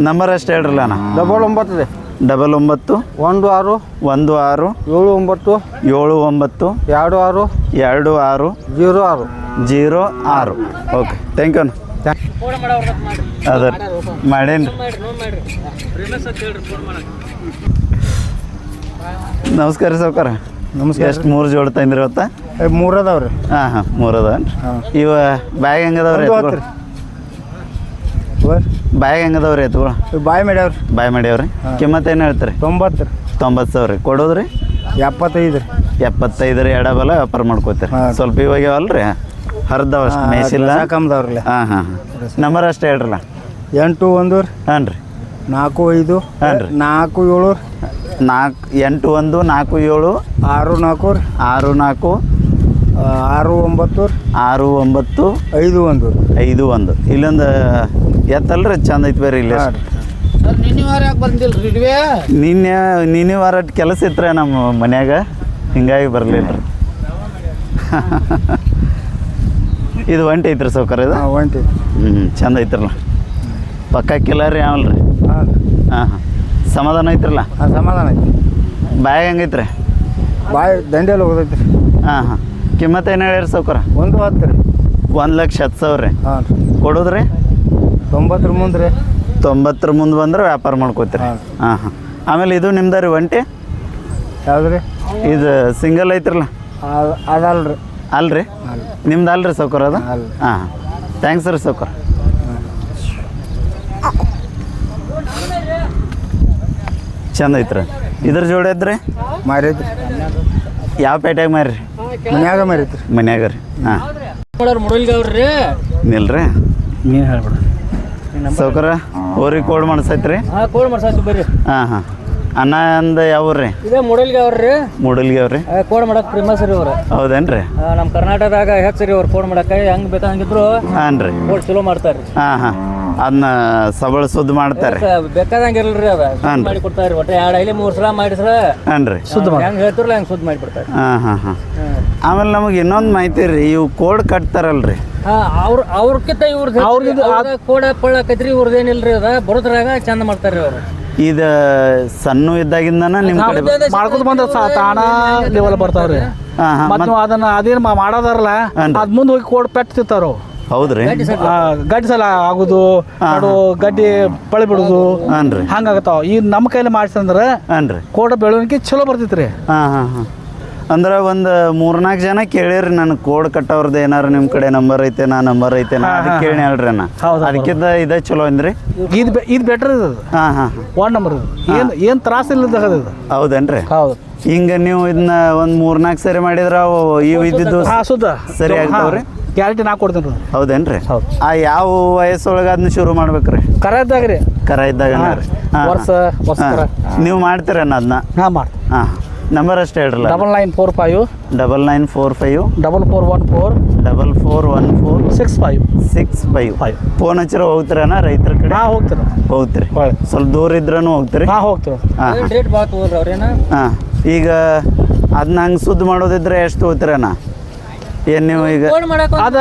ನಂಬರ್ ಎಷ್ಟು ಹೇಳ್ರಲ್ಲ ಅಣ್ಣ. ಡಬಲ್ ಒಂಬತ್ತು ರೀ ಡಬಲ್ ಒಂಬತ್ತು. ಒಂದು ಆರು. ಒಂದು ಆರು. ಏಳು ಒಂಬತ್ತು. ಏಳು ಒಂಬತ್ತು. ಎರಡು ಆರು. ಎರಡು ಆರು. ಜೀರೋ ಆರು. ಜೀರೋ ಆರು. ಓಕೆ ಥ್ಯಾಂಕ್ ಯು ಅದ ಮಾಡೇನು. ನಮಸ್ಕಾರ ಸೌಕಾರ ನಮಸ್ಕಾರ. ಎಷ್ಟು ಮೂರು ಜೋಡಿ ತಂದ್ರಿ ಇವತ್ತ? ಮೂರು ಅದಾವ ರೀ. ಹಾಂ ಹಾಂ ಮೂರು ಅದಾವನ್ರಿ? ಇವ ಬ್ಯಾಗ್ ಹೆಂಗದವ್ರಿ ರೀ. ಬ್ಯಾಗ್ ಹೆಂಗದವ್ರಿ ಎತ್ಗಳು ಬಾಯ್ ಮಾಡ್ಯಾವ್ರಿ. ಬಾಯ್ ಮಾಡ್ಯಾವ್ರಿ? ಕಿಮ್ಮತ್ ಏನು ಹೇಳ್ತಾರೆ? ತೊಂಬತ್ತು ರೀ. ತೊಂಬತ್ತು ಸಾವಿರ ರೀ. ಕೊಡೋದ್ರಿ? ಎಪ್ಪತ್ತೈದು ರೀ. ಎಪ್ಪತ್ತೈದರ ಎಡಬಲ ವ್ಯಾಪಾರ ಮಾಡ್ಕೋತೀರಿ. ಸ್ವಲ್ಪ ಇವಾಗ ಅಲ್ರಿ ಹರಿದವ ಅಷ್ಟು ಮೇಸಿಲ್ಲ ಕಮ್ದವ್ರಲ್ಲ ಹಾಂ ಹಾಂ ಹಾಂ. ನಂಬರ್ ಅಷ್ಟೇ ಹೇಳ್ರಲ್ಲ? ಎಂಟು ಒಂದು ರೀ. ಹಾಂ ರೀ. ನಾಲ್ಕು ಐದು ಹಾಂ ರೀ. ನಾಲ್ಕು ಏಳು ನಾಲ್ಕು ಎಂಟು ಒಂದು ನಾಲ್ಕು ಏಳು ಆರು ನಾಲ್ಕು ಆರು ನಾಲ್ಕು ಆರು ಒಂಬತ್ತು ರೀ. ಆರು ಒಂಬತ್ತು ಐದು ಒಂದು. ಐದು ಒಂದು. ಇಲ್ಲೊಂದು ಎತ್ತಲ್ರಿ ಚಂದ ಐತಿ ಬೇರೆ ಇಲ್ಲಿ. ನಿನ್ನೆ ನಿನ್ನೆ ವಾರ ಕೆಲಸ ಇತ್ತು ನಮ್ಮ ಮನ್ಯಾಗ. ಹಿಂಗಾಗಿ ಬರಲಿಲ್ಲ ರೀ. ಇದು ಒಂಟಿ ಐತ್ರಿ ಸೌಕರ್ಯ ಇದು? ಒಂಟಿ. ಹ್ಞೂ ಚಂದ ಐತ್ರಲ್ಲ. ಪಕ್ಕ ಕಿಲ್ಲ ರೀ ರೀ. ಹಾಂ ಹಾಂ. ಹಾಂ ಸಮಾಧಾನ ಐತ್ರಲ್ಲ? ಹಾಂ ಸಮಾಧಾನ ಐತಿ ಬಾಯಾಗ ಹೆಂಗೈತ್ರಿ? ಬಾಯ್ ದಂಡೆಯಲ್ಲಿ ಹೋಗೋದೈತ್ರಿ ರೀ ಹಾಂ ಹಾಂ. ಕಿಮ್ಮತ್ತು ಏನು ಹೇಳ್ಯಾರ ಸೌಕರ ಒಂದು ಹತ್ತು ರೀ. ಒಂದು ಲಕ್ಷ ಹತ್ತು ಸಾವಿರ ರೀ. ಹಾಂ ಕೊಡೋದ್ರಿ? ತೊಂಬತ್ತರ ಮುಂದೆ ರೀ. ತೊಂಬತ್ತರ ಮುಂದೆ ಬಂದ್ರೆ ವ್ಯಾಪಾರ ಮಾಡ್ಕೋತೀರಿ. ಹಾಂ. ಹಾಂ ಹಾಂ. ಆಮೇಲೆ ಇದು ನಿಮ್ದು ರೀ ಒಂಟಿ? ಯಾವ್ದು ರೀ ಇದು ಸಿಂಗಲ್ ಐತ್ರಲ್ಲ? ಅದಲ್ಲ ರೀ. ಅಲ್ರಿ? ನಿಮ್ದು ಅಲ್ರಿ ಸೌಕರ್ ಅದ? ಅಲ್ಲ. ಹಾಂ ಥ್ಯಾಂಕ್ಸ್ ರೀ ಸೌಕರ್ ಚಂದ ಐತ್ರಿ. ಇದ್ರ ಜೋಡಿ ಐತ್ರಿ? ಮಾರಿದ್ರಿ. ಯಾವ ಪೇಟೆಗೆ ಮಾರಿ ಮನ್ಯಾಗ ಮಾರೈತಿ ರೀ ಮನ್ಯಾಗ ರೀ ಹಾಂ. ಮುಡಲ್ಗವ್ರಿ ನಿಲ್ರಿ. ನೀನು ಹೇಳ್ಬಿಡ್ರಿ ಸೌಕರ ಊರಿಗೆ ಕೋಡ್ ಮಾಡ್ಸೈತ್ರಿ. ಹಾಂ ಕೋಡ್ ಮಾಡ್ಸಾಯ್ತು ಬರ್ರಿ. ಹಾಂ ಹಾಂ. ಅಣ್ಣ ಅಂದ ಯಾವ ರೀ ಇದೇ ಮುಡಲ್ಗೆ ಅವ್ರಿ ಮೂಡಲ್ಗಿ ಅವ್ರಿ ಕೋಡ್ ಮಾಡಕ್ ಫೇಮಸ್ ರೀ ಅವ್ರು. ಹೌದೇನ್ರಿ? ನಮ್ಮ ಕರ್ನಾಟಕದಾಗ ಹೆಚ್ಚು ರೀ ಅವ್ರು ಕೋಡ್ ಮಾಡಕ್ಕೆ. ಹೆಂಗ್ ಬೇಕಾಗಿದ್ರು ಹಾಂ ರೀ ಕೋಡ್ ಚಲೋ ಮಾಡ್ತಾರ್ರಿ. ಹಾಂ ಹಾಂ. ಅದನ್ನ ಸಬಳ ಸುದ್ದಿ ಮಾಡ್ತಾರೆ. ಬೇಕಾದಂಗೆ ಇರಲ್ರಿ ಅದ. ಮಾಡಿ ಕೊಡ್ತಾರೆ ಒಟ್ಟು ಎರಡು ಐಲಿ ಮೂರು ಸಲ ಮಾಡಿಸ್ರ ಹಾಂ ಮಾಡಿ ಹೆಂಗ್ ಹೇಳ್ತಿರಲ್ಲ ಹೆಂಗ್ ಶುದ್ಧ ಮಾಡಿ ಬಿಡ್ತಾರೆ ಹಾಂ ಹಾಂ ಹಾಂ. ಆಮೇಲೆ ನಮಗೆ ಇನ್ನೊಂದು ಮಾಹಿತಿ ರೀ ಇವು ಕೋಡ್ ಕಟ್ತಾರಲ್ರಿ. ಅವ್ರ ಅವ್ರಕ್ಕಿಂತ ಇವ್ರದ್ದು ಅವ್ರದ್ದು ಕೋಡ ಪಳ್ಳಕೈತ್ರಿ ಇವ್ರದ್ದು ಏನಿಲ್ರಿ ಅದ. ಬರೋದ್ರಾಗ ಚಂದ ಮಾಡ್ತಾರೆ ಅವರು. ಇದು ಸಣ್ಣ ಇದ್ದಾಗಿಂದನ ನಿಮ್ಮ ಕಡೆ ಮಾಡ್ಕೊತ ಬಂದ್ರ ತಾಣ ಲೆವೆಲ್ ಬರ್ತಾವ್ರಿ. ಹಾಂ ಹಾಂ ಮತ್ ನೀವು ಅದನ್ನ ಅದೇನ್ ಮಾಡೋದಾರಲ್ಲ ಅದ್ ಮುಂದೆ ಹೋಗಿ ಕೋಡ್ ಪೆಟ್ಟು ತಿಂತಾರು ಹೌದ್ರಿ? ಆ, ಗಡ್ಡಿ ಸಲ ಆಗುದು ಅದು ಗಡ್ಡಿ ಬಳಿ ಬಿಡುದು ಅನ್ರಿ ಹಂಗಾಗತ್ತಾವ. ಈ ನಮ್ಮ ಕೈಲಿ ಮಾಡ್ಸಂದ್ರ ಅನ್ರಿ ಕೋಡ್ ಬೆಳವಣಿಗೆ ಚಲೋ ಬರ್ತೈತ್ರಿ. ಹಾಂ ಹಾಂ ಹಾಂ. ಅಂದ್ರೆ ಒಂದು ಮೂರ್ನಾಲ್ಕು ಜನ ಕೇಳಿರಿ ನನ್ನ ಕೋಡ್ ಕಟ್ಟವ್ರದ್ದು ಏನಾರು ನಿಮ್ಮ ಕಡೆ ನಂಬರ್ ಐತೆ ನಾ ನಂಬರ್ ಐತೆ ನಾ ಅದಕ್ಕೆ ಕೇಳಿ ಹೇಳ್ರಿ ನಾ ಹೌದು, ಅದಕ್ಕಿಂತ ಇದೇ ಚಲೋ ಅಂದ್ರಿ ಇದು ಬೆ- ಇದ್ ಬೆಟರ್ ಇದು ಹಾಂ ಹಾಂ ಒನ್ ನಂಬರ್ ಏನು ಏನು ಏನ್ ತ್ರಾಸ ಇಲ್ಲದ ಇದು ಹೌದೇನ್ರಿ? ಹೌದು. ಹಿಂಗೆ ನೀವು ಇದನ್ನ ಒಂದು ಮೂರ್ನಾಲ್ಕು ಸರಿ ಮಾಡಿದ್ರೆ ಅವು ಇವು ಇದ್ದಿದ್ದು ಹಾ ಸುದ್ದ ಸರಿ ಆಗ್ತಾವ್ರಿ? ಗ್ಯಾರಂಟಿ ನಾ ಕೊಡ್ತೀನಿ ರೀ ಹೌದೇನ್ರಿ? ಹೌದು. ಆ ಯಾವ ವಯಸ್ಸೊಳಗೆ ಅದನ್ನ ಶುರು ಮಾಡ್ಬೇಕ್ರಿ. ಕರ ಇದ್ದಾಗ ರೀ ಕರ ಇದ್ದಾಗ ವರ್ಷ ವರ್ಷ ಕರ. ನೀವು ಮಾಡ್ತೀರಣ್ಣ ಅದನ್ನ ಹಾಂ ಮಾಡ್ತೀನಿ. ಹಾಂ. ನಂಬರ್ ಅಷ್ಟೇ ಹೇಳ್ರಲ್ಲ double nine four five. Double nine four five. Double four one four. Double four one four. Six five. Six five. Five. Phone ಹಚ್ಚಿರ ಹೋಗ್ತೀರಣ್ಣ ರೈತರ ಕಡೆ? ಹಾಂ ಹೋಗ್ತೀರ ಹೋಗ್ತೀರಿ. ಹೊಳ್ಳಿ. ಸ್ವಲ್ಪ ದೂರ ಇದ್ರೂ ಹೋಗ್ತೀರಿ? ಹಾಂ ಹೋಗ್ತೀರ ಹಾಂ. ರೇಟ್ ಭಾಳ ತಗೋರಿ ಅವ್ರೇನ? ಹಾಂ. ಈಗ ಅದನ್ನ ಹಂಗೆ ಸುದ್ದಿ ಮಾಡೋದಿದ್ರೆ ಎಷ್ಟು ತೊಗೋತೀರಣ್ಣ ಏನು ನೀವು ಈಗ ಅದ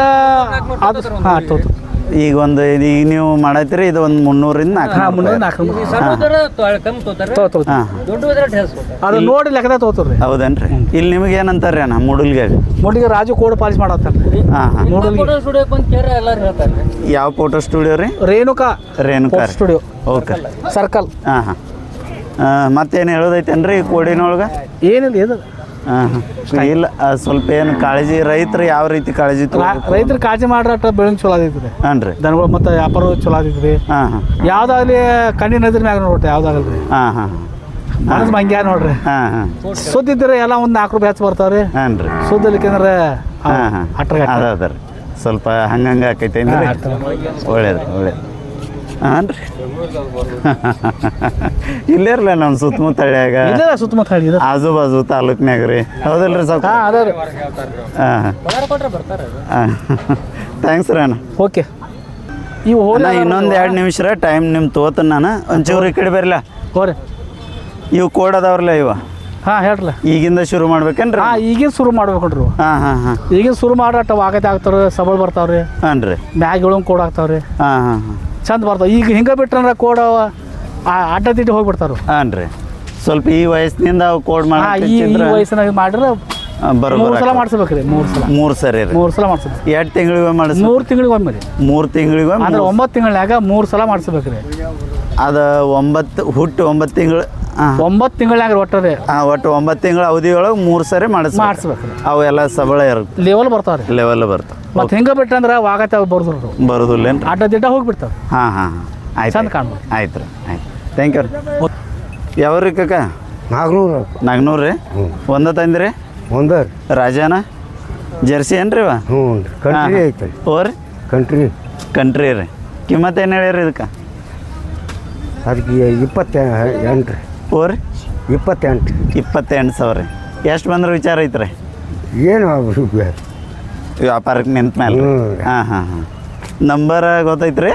ಅದು ಹಾಂ ತೋತು. ಈಗ ಒಂದು ಈಗ ನೀವು ಮಾಡತ್ತೀರಿ ಇದು ಒಂದು ಮುನ್ನೂರಿಂದ ನಾಲ್ಕು ಹಾಂ. ಅದು ನೋಡಿ ಲೆಕ್ಕದ ತೋತರು ರೀ ಹೌದೇನ್ರಿ? ಇಲ್ಲಿ ನಿಮಗೆ ಏನಂತಾರೆ ಅಣ್ಣ ಮುಡುಲ್ಗೆ ಮುಡಿಗೆ ರಾಜು ಕೋಡ್ ಪಾಲಿಸ್ ಮಾಡತ್ತಾನೆ ಹಾಂ ಹಾಂ. ಯಾವ ಫೋಟೋ ಸ್ಟುಡಿಯೋ ರೀ? Renuka Renuka studio okay. Circle. ಹಾಂ ಹಾಂ. ಮತ್ತೇನು ಹೇಳೋದೈತೇನ್ರಿ ಈ ಕೋಡಿನೊಳಗೆ? ಏನಿಲ್ಲ ಇದು ಹಾಂ ಹಾಂ. ಇಲ್ಲ ಅದ್ ಸ್ವಲ್ಪ ಏನು ಕಾಳಜಿ ರೈತರು ಯಾವ ರೀತಿ ಕಾಳಜಿ ತಗೋಬೇಕು? ರೈತರು ಕಾಳಜಿ ಮಾಡ್ರ ಬೆಳೆ ಚಲೋ ಆಗೈತ್ರಿ. ಹಾಂ ರೀ. ದನಗಳು ಮತ್ತೆ ವ್ಯಾಪಾರ ಚಲೋ ಆಗೈತ್ರಿ. ಹಾಂ ಹಾಂ. ಯಾವ್ದಾಗಲಿ ಕಣ್ಣಿನ ಎದುರು ಮ್ಯಾಗ ನೋಡ್ರಿ ಯಾವ್ದಾಗಲ್ರಿ ಹಾಂ ಹಾಂ. ಮನಸ್ಸು ಮಂಗ್ಯ ನೋಡ್ರಿ. ಹಾಂ ಹಾಂ. ಸುದ್ದಿದ್ರೆ ಎಲ್ಲ ಒಂದು ನಾಲ್ಕು ರೂಪಾಯಿ ಹೆಚ್ಚು ಬರ್ತಾವ್ರಿ ಹಾಂ ರೀ. ಸುದ್ದಲಿಕ್ಕಂದ್ರೆ ಹಾಂ ಹಾಂ. ಅಟ್ರಾಗ ಅದ ಅದ ರೀ. ಸ್ವಲ್ಪ ಹಂಗಂಗೆ ಆಕೈತೆ ಅಂದ್ರೆ ಒಳ್ಳೇದು ಒಳ್ಳೇದು. ಹಾಂ ರೀ ಇಲ್ಲೇ ಇರಲ್ಲ ನಮ್ಮ ಸುತ್ತಮುತ್ತ ಹಳ್ಳಿಯಾಗ ಇಲ್ಲ ಸುತ್ತಮುತ್ತ ಹಳ್ಳಿ ಇದು ಆಜು ಬಾಜು ತಾಲೂಕ್ನಾಗ ರೀ. ಹೌದಲ್ರಿ ಸ್ವಲ್ಪ ಹಾಂ ಅದ ರೀ ಹಾಂ. ಹಾಂ. ಥ್ಯಾಂಕ್ಸ್ ರೀ ಅಣ್ಣ. ಓಕೆ. ಇವು ಹೋರಿ ಇನ್ನೊಂದು ಎರಡು ನಿಮಿಷ ರೀ ಟೈಮ್ ನಿಮ್ಮ ತೋತನ ನಾನು. ಒಂಚೂರು ಈ ಕಡೆ ಬರಲ್ಲ ಹೋರಿ. ಇವು ಕೋಡ್ ಅದಾವ್ರಲ್ಲ ಇವ. ಹಾಂ ಹೇಳ್ರಲ್ಲ. ಈಗಿಂದ ಶುರು ಮಾಡ್ಬೇಕೇನ್ರಿ? ಹಾಂ ಈಗಿನ ಶುರು ಮಾಡ್ಬೇಕು ನೋಡ್ರಿ ಇವು. ಹಾಂ ಹಾಂ ಹಾಂ. ಈಗಿನ ಶುರು ಮಾಡಾಟ ಆಗತ್ತೆ ಆಗ್ತಾವ್ರಿ ಸಬಳ್ ಬರ್ತಾವ್ರಿ. ಹಾಂ ರೀ ಮ್ಯಾಗ ಇಳಂಗ್ ಕೋಡ್ ಆಗ್ತಾವ್ರಿ. ಹಾಂ ಹಾಂ ಹಾಂ. ಚಂದ ಬರ್ತಾವ ಈಗ ಹಿಂಗೆ ಬಿಟ್ರಂದ್ರೆ ಕೋಡ್ ಅಡ್ಡ ತಿಟ್ಟು ಹೋಗ್ಬಿಡ್ತಾರ. ಹಾಂ ರೀ. ಸ್ವಲ್ಪ ಈ ವಯಸ್ಸಿನಿಂದ ಅವು ಕೋಡ್ ಮಾಡಿ ಈ ವಯಸ್ಸಿನಾಗ ಮಾಡಿದ್ರೆ ಮೂರು ಸಲ ಮಾಡಿಸ್ಬೇಕ್ರಿ ಮೂರು ಸಲ. ಮೂರು ಸರಿ ಮೂರು ಸಲ ಮಾಡಿಸ್ಬೇಕು. ಎರಡು ತಿಂಗಳಿಗೆ ಮಾಡಿಸ್ ಮೂರು ತಿಂಗಳಿಗೆ ಒಮ್ಮೆ ರೀ. ಮೂರು ತಿಂಗಳಿಗೆ ಅಂದ್ರೆ ಒಂಬತ್ತು ತಿಂಗಳಾಗ ಮೂರು ಸಲ ಮಾಡಿಸ್ಬೇಕ್ರಿ ಅದು ಒಂಬತ್ತು ಹುಟ್ಟು ಒಂಬತ್ತು ತಿಂಗಳು ಹಾಂ ಒಂಬತ್ತು ತಿಂಗಳಾಗ ಒಟ್ಟದೆ ಹಾಂ ಒಟ್ಟು ಒಂಬತ್ತು ತಿಂಗಳ ಅವಧಿಯೊಳಗೆ ಮೂರು ಸರಿ ಮಾಡಿಸ್ ಮಾಡಿಸ್ಬೇಕು. ಅವೆಲ್ಲ ಸಬಳ ಇರುತ್ತೆ. ಲೆವೆಲ್ ಬರ್ತಾವ್ರಿ. ಲೆವೆಲ್ ಬರ್ತಾವೆ. ಮತ್ತೆ ಹೆಂಗೆ ಬಿಟ್ರಂದ್ರೆ ವಾಗತೆ ಅವು ಬರೋದು ಬರೋದಿಲ್ಲೇನು ಅಡ್ಡ ದಿಡ್ಡ ಹೋಗ್ಬಿಡ್ತಾವೆ. ಹಾಂ ಹಾಂ ಹಾಂ. ಆಯ್ತು ಚಂದ ಕಾಣ್ಬೋದು. ಆಯ್ತು ರೀ ಆಯ್ತು. ಥ್ಯಾಂಕ್ ಯು ರೀ. ಯಾವ ರೀ ಕಕ್ಕ ನಾಗ್ನೂರು. ನಾಲ್ಕುನೂರು ರೀ? ಒಂದ ತಂದಿರಿ? ಒಂದ. ರಾಜಾನ? ಜರ್ಸಿ ಏನ್ರಿ ಇವ? ಹ್ಞೂ. ಕಂಟ್ರಿ ಐತೆ ರೀ? ಕಂಟ್ರಿ ಕಂಟ್ರಿ ರೀ. ಕಿಮ್ಮತ್ತು ಏನು ಹೇಳಿರಿ ಇದಕ್ಕೆ? ಅದಕ್ಕೆ ಇಪ್ಪತ್ತ ಎಂಟು ರೀ ಓರಿ ಇಪ್ಪತ್ತೆಂಟು. ಇಪ್ಪತ್ತೆಂಟು ಸಾವಿರ. ಎಷ್ಟು ಬಂದ್ರೆ ವಿಚಾರ ಐತ್ರಿ? ಏನು ವ್ಯಾಪಾರಕ್ಕೆ ನಿಂತ ಮೇಲೆ. ಹಾಂ ಹಾಂ ಹಾಂ. ನಂಬರ್ ಗೊತ್ತೈತ್ರಿ?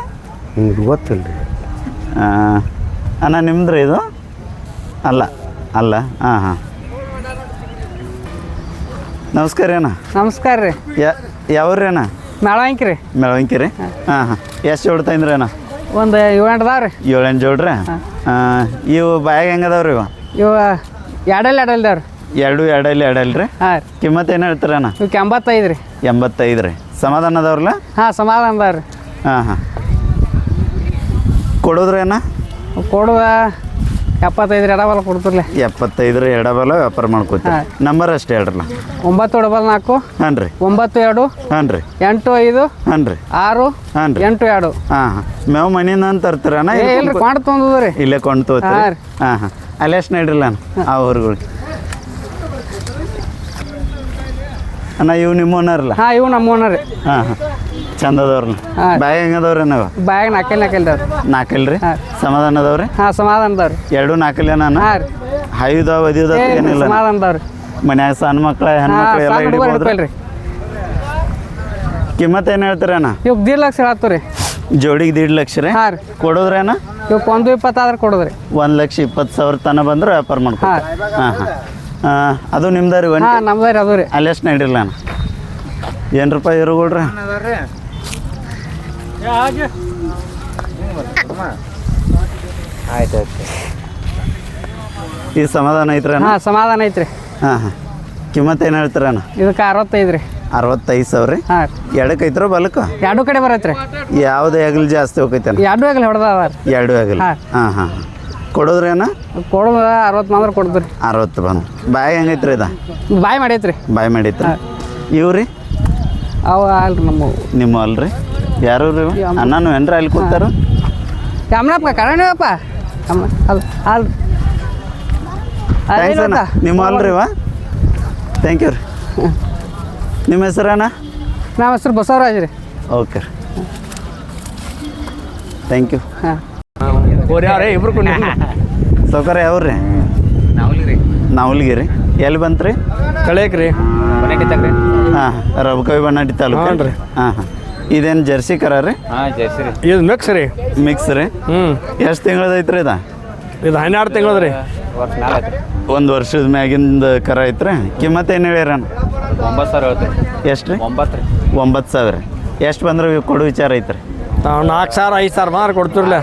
ನಿಮ್ಗೆ ಗೊತ್ತಿಲ್ಲ ರೀ. ಹಾಂ ಅಣ್ಣ ನಿಮ್ದು ರೀ ಇದು? ಅಲ್ಲ ಅಲ್ಲ ಹಾಂ ಹಾಂ. ನಮಸ್ಕಾರ ರೀ ಅಣ್ಣ. ನಮಸ್ಕಾರ ರೀ. ಯಾ ಯಾವ್ರಿ ಅಣ್ಣ? ಮೆಳವಂಕಿ ರೀ. ಮೆಳವಂಕಿ ರೀ? ಹಾಂ. ಹಾಂ ಎಷ್ಟು ಜೋಡ್ ತಂದ್ರಿ ಅಣ್ಣ? ಒಂದು ಏಳು ಎಂಟು ಅದಾವ ರೀ ಏಳೆಂಟು ಜೋಡ್ರಿ ಇವು ಬಾಯಾಗ ಹೆಂಗೆ ಅದಾವ ರೀ ಇವ? ಇವು ಎರಡಲ್ಲಿ ಎರಡಲ್ಲಿ ಅದಾವ ರೀ ಎರಡು ಎರಡಲ್ಲಿ ಎರಡಲ್ಲ ರೀ? ಹಾಂ. ರೀ ಕಿಮ್ಮತ್ತು ಏನು ಹೇಳ್ತೀರ ಅಣ್ಣ? ಇವಕ್ಕೆ ಎಂಬತ್ತೈದು ರೀ. ಎಂಬತ್ತೈದು ರೀ. ಸಮಾಧಾನ ಅದಾವ್ರಲ್ಲ? ಹಾಂ ಸಮಾಧಾನ ಅದಾವ ರೀ ಹಾಂ ಹಾಂ. ಕೊಡೋದ್ರಿ ಅಣ್ಣ? ಕೊಡುವ ಎಪ್ಪತ್ತೈದು ಎಡಬಲ ಕೊಡ್ತಿರ್ಲಿ? ಎಪ್ಪತ್ತೈದು ರೀ ಎಡಬಲ ವ್ಯಾಪಾರ ಮಾಡ್ಕೋತೀವಿ. ನಂಬರ್ ಅಷ್ಟೇ ಹೇಳ್ರಲ್ಲ. ಒಂಬತ್ತು ಡಬಲ್ ನಾಲ್ಕು. ಹಾಂ ರೀ. ಒಂಬತ್ತು ಎರಡು. ಹಾಂ ರೀ. ಎಂಟು ಐದು. ಹಾಂ ರೀ. ಆರು. ಹಾಂ ರೀ. ಎಂಟು ಎರಡು. ಹಾಂ ಹಾಂ. ಮೇವು ಮನೆಯಿಂದ ಅಂತ ತರ್ತೀರಣ್ಣ ಇಲ್ಲಿ ಇಲ್ರಿ ಕೊಂಡು ತೊಂದದ ರೀ. ಇಲ್ಲೇ ಕೊಂಡು ತೋತೀರಿ ಹಾಂ. ಹಾಂ ಅಲ್ಲಿ ಎಷ್ಟು ನಡ್ರಿಲ್ಲ ಅಣ್ಣ ಆ ಊರುಗಳಿಗೆ ಅಣ್ಣ ಇವು ನಿಮ್ಮ ಓನರ್ಲ ಹಾಂ ಇವು ನಮ್ಮ ಓನರ್ ಹಾಂ ಹಾಂ. ಚಂದ ಅದಾವ್ರಿ ಹಾಂ. ಬಾಯ್ ಹೆಂಗೆ ಅದಾವ್ರಿ ನಾವು? ಬ್ಯಾಗ್ ನಾಲ್ಕಲ್ಲಿ ನಾಲ್ಕಲ್ಲಿ ಅದಾವ ರೀ ನಾಲ್ಕಲ್ರಿ? ಹಾಂ. ಸಮಾಧಾನ ಅದಾವ್ರಿ ಹಾಂ ಸಮಾಧಾನ ಅದಾವ ರೀ ಎರಡು ನಾಲ್ಕಲ್ಲ ನಾನು? ಹಾಂ ಇದಾವ ಹೈದಾವ ಒದಿಯೋದ ಏನಿಲ್ಲ ಸಮಾಧಾನ ಅದಾವ್ರಿ ರೀ ಮನ್ಯಾಗ ಸಣ್ಣ ಮಕ್ಳ ಹೆಣ್ಮಕ್ಳು ಎಲ್ಲ ಹಿಡಿಬೋದ್ರಿ? ಕಿಮ್ಮತ್ ಏನು ಹೇಳ್ತೀರಣ್ಣ ಇವಾಗ ದೀಡ್ ಲಕ್ಷ ಹೇಳತ್ತು ರೀ ಜೋಡಿಗೆ ದೀಡ್ ಲಕ್ಷ ರೀ? ಹಾಂ ರೀ. ಕೊಡೋದ್ರೇನ ಇವಾಗ ಒಂದು ಇಪ್ಪತ್ತಾದ್ರೆ ಕೊಡೋದ್ರಿ. ಒಂದು ಲಕ್ಷ ಇಪ್ಪತ್ತು ಸಾವಿರ ತನಕ ಬಂದ್ರೆ ವ್ಯಾಪಾರ ಮಾಡ್ಕೊ ಹಾಂ. ಹಾಂ ಅದು ನಿಮ್ದು ರೀ ನಮ್ದು ರೀ ಅದು ರೀ. ಅಲ್ಲಿ ಎಷ್ಟು ನಡೀರಲ್ಲ ಅಣ್ಣ? ಏನು ರೂಪಾಯಿ ಇರುಗಳ್ರಿ? ಆಯ್ತು ಆಯ್ತು. ಈ ಸಮಾಧಾನ ಐತ್ರಿ ಹಾಂ ಸಮಾಧಾನ ಐತ್ರಿ. ಹಾಂ ಹಾಂ. ಕಿಮ್ಮತ್ ಏನು ಹೇಳ್ತೀರಣ್ಣ? ಇದಕ್ಕೆ ಅರವತ್ತೈದು ರೀ. ಅರವತ್ತೈದು ಸಾವಿರ ರೀ? ಹಾಂ. ಎಡಕ್ಕೆ ಐತ್ರೋ ಬಲಕ್ಕೆ ಎರಡು ಕಡೆ ಬರತ್ರಿ. ಯಾವ್ದು ಆಗಲಿ ಜಾಸ್ತಿ ಹೋಗೈತೆ ಎರಡು ಆಗಲಿ ಹೊಡೆದ ಎರಡು ಆಗಲಿ. ಹಾಂ. ಹಾಂ ಹಾಂ ಹಾಂ. ಕೊಡೋದ್ರಿ ಅಣ್ಣ ಕೊಡೋದು ಅರವತ್ತು ಮಾತ್ರ ಕೊಡ್ತೀರಿ ಅರವತ್ತು ಬಂದು. ಬಾಯಿ ಹೆಂಗೈತ್ರಿ ಇದ? ಬಾಯಿ ಮಾಡೈತ್ರಿ. ಬಾಯಿ ಮಾಡೈತ್ರಿ? ಇವ್ರಿ? ಅವು ಅಲ್ರಿ ನಮ್ಮ ನಿಮ್ಮ ಅಲ್ರಿ? ಯಾರು ರೀ? ಅಣ್ಣನು ಏನ್ರ ಅಲ್ಲಿ ಕೂತಾರ? ಕಮಲಪ್ಪ ಕರಣಪ್ಪ ಅಲ್ಲ ಥ್ಯಾಂಕ್ಸ್ ಅಣ್ಣ. ನಿಮ್ಮ ಅಲ್ರಿವ ಇವ? ಥ್ಯಾಂಕ್ ಯು ರೀ. ನಿಮ್ಮ ಅಣ್ಣ? ನಮ್ಮ ಹೆಸರು ಬಸವರಾಜ್ ರೀ. ಓಕೆ ಥ್ಯಾಂಕ್ ಯು ಹಾಂ. ಇಬ್ರು ಸೌಕರ್ಯ ಯಾವ್ರಿ ನಾವಲ್ಗಿರಿ ಎಲ್ಲಿ ಬಂತ್ರಿ? ಕಳೆಯಕ್ ರೀ. ಹಾಂ. ರಬಕವಿ ಬಣ್ಣಾಟಿ ತಾಲೂಕು ರೀ. ಹಾಂ ಹಾಂ. ಇದೇನು ಜರ್ಸಿ ಕರ ರೀ? ಇದು ಮಿಕ್ಸ್ ರೀ. ಮಿಕ್ಸ್ ರೀ? ಹ್ಞೂ ಎಷ್ಟು ತಿಂಗಳದೈತ್ರಿ ಇದು? ಇದು ಹನ್ನೆರಡು ತಿಂಗಳದ ರೀ. ಒಂದು ವರ್ಷದ ಮ್ಯಾಗಿಂದ ಕರ ಐತ್ರಿ? ಕಿಮ್ಮತ್ ಏನು ಹೇಳ್ಯಾರ? ಒಂಬತ್ತು ಸಾವಿರ ಎಷ್ಟು ರೀ? ಒಂಬತ್ತು ರೀ. ಒಂಬತ್ತು ಸಾವಿರ. ಎಷ್ಟು ಬಂದ್ರೆ ಕೊಡು ವಿಚಾರ ಐತ್ರಿ. ನಾವು ನಾಲ್ಕು ಸಾವಿರ ಐದು ಸಾವಿರ ಮಾರು ಕೊಡ್ತಿರ್ಲ.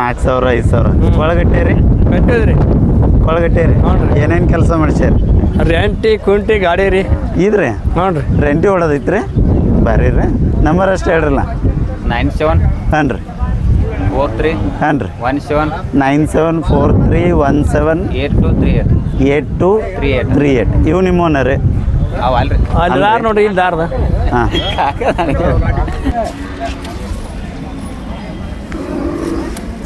ನಾಲ್ಕು ಸಾವಿರ ಐದು ಸಾವಿರ. ಒಳಗಟ್ಟೆ ರೀ? ಕಟ್ಟಿದ್ರಿ. ರೀ? ರೀ. ಏನೇನು ಕೆಲಸ ಮಾಡಿಸ್ಯಾರ? ರೆಂಟಿ ಕುಂಟಿ ಗಾಡಿ ರೀ. ಇದ್ರಿ? ನೋಡ್ರಿ ರೀ. ರೆಂಟಿ ಹೊಡೋದೈತ್ರಿ ಬರ್ರಿ ರೀ. ನಂಬರ್ ಅಷ್ಟು ಹೇಳ್ರಲ್ಲ. ನೈನ್ ಸೆವೆನ್ ಹಾಂ ರೀ. ಫೋರ್ ತ್ರೀ ಹಾಂ ರೀ. One seven nine seven four three one seven eight two three eight eight two three eight three eight ಇವು ನಿಮ್ಮ ಓನರ್ ರೀ. ಅವ ಅಲ್ರಿ. ಅಲ್ಲಿ ದಾರ ನೋಡ್ರಿ ಇಲ್ಲಿ ದಾರದ. ಹಾಂ.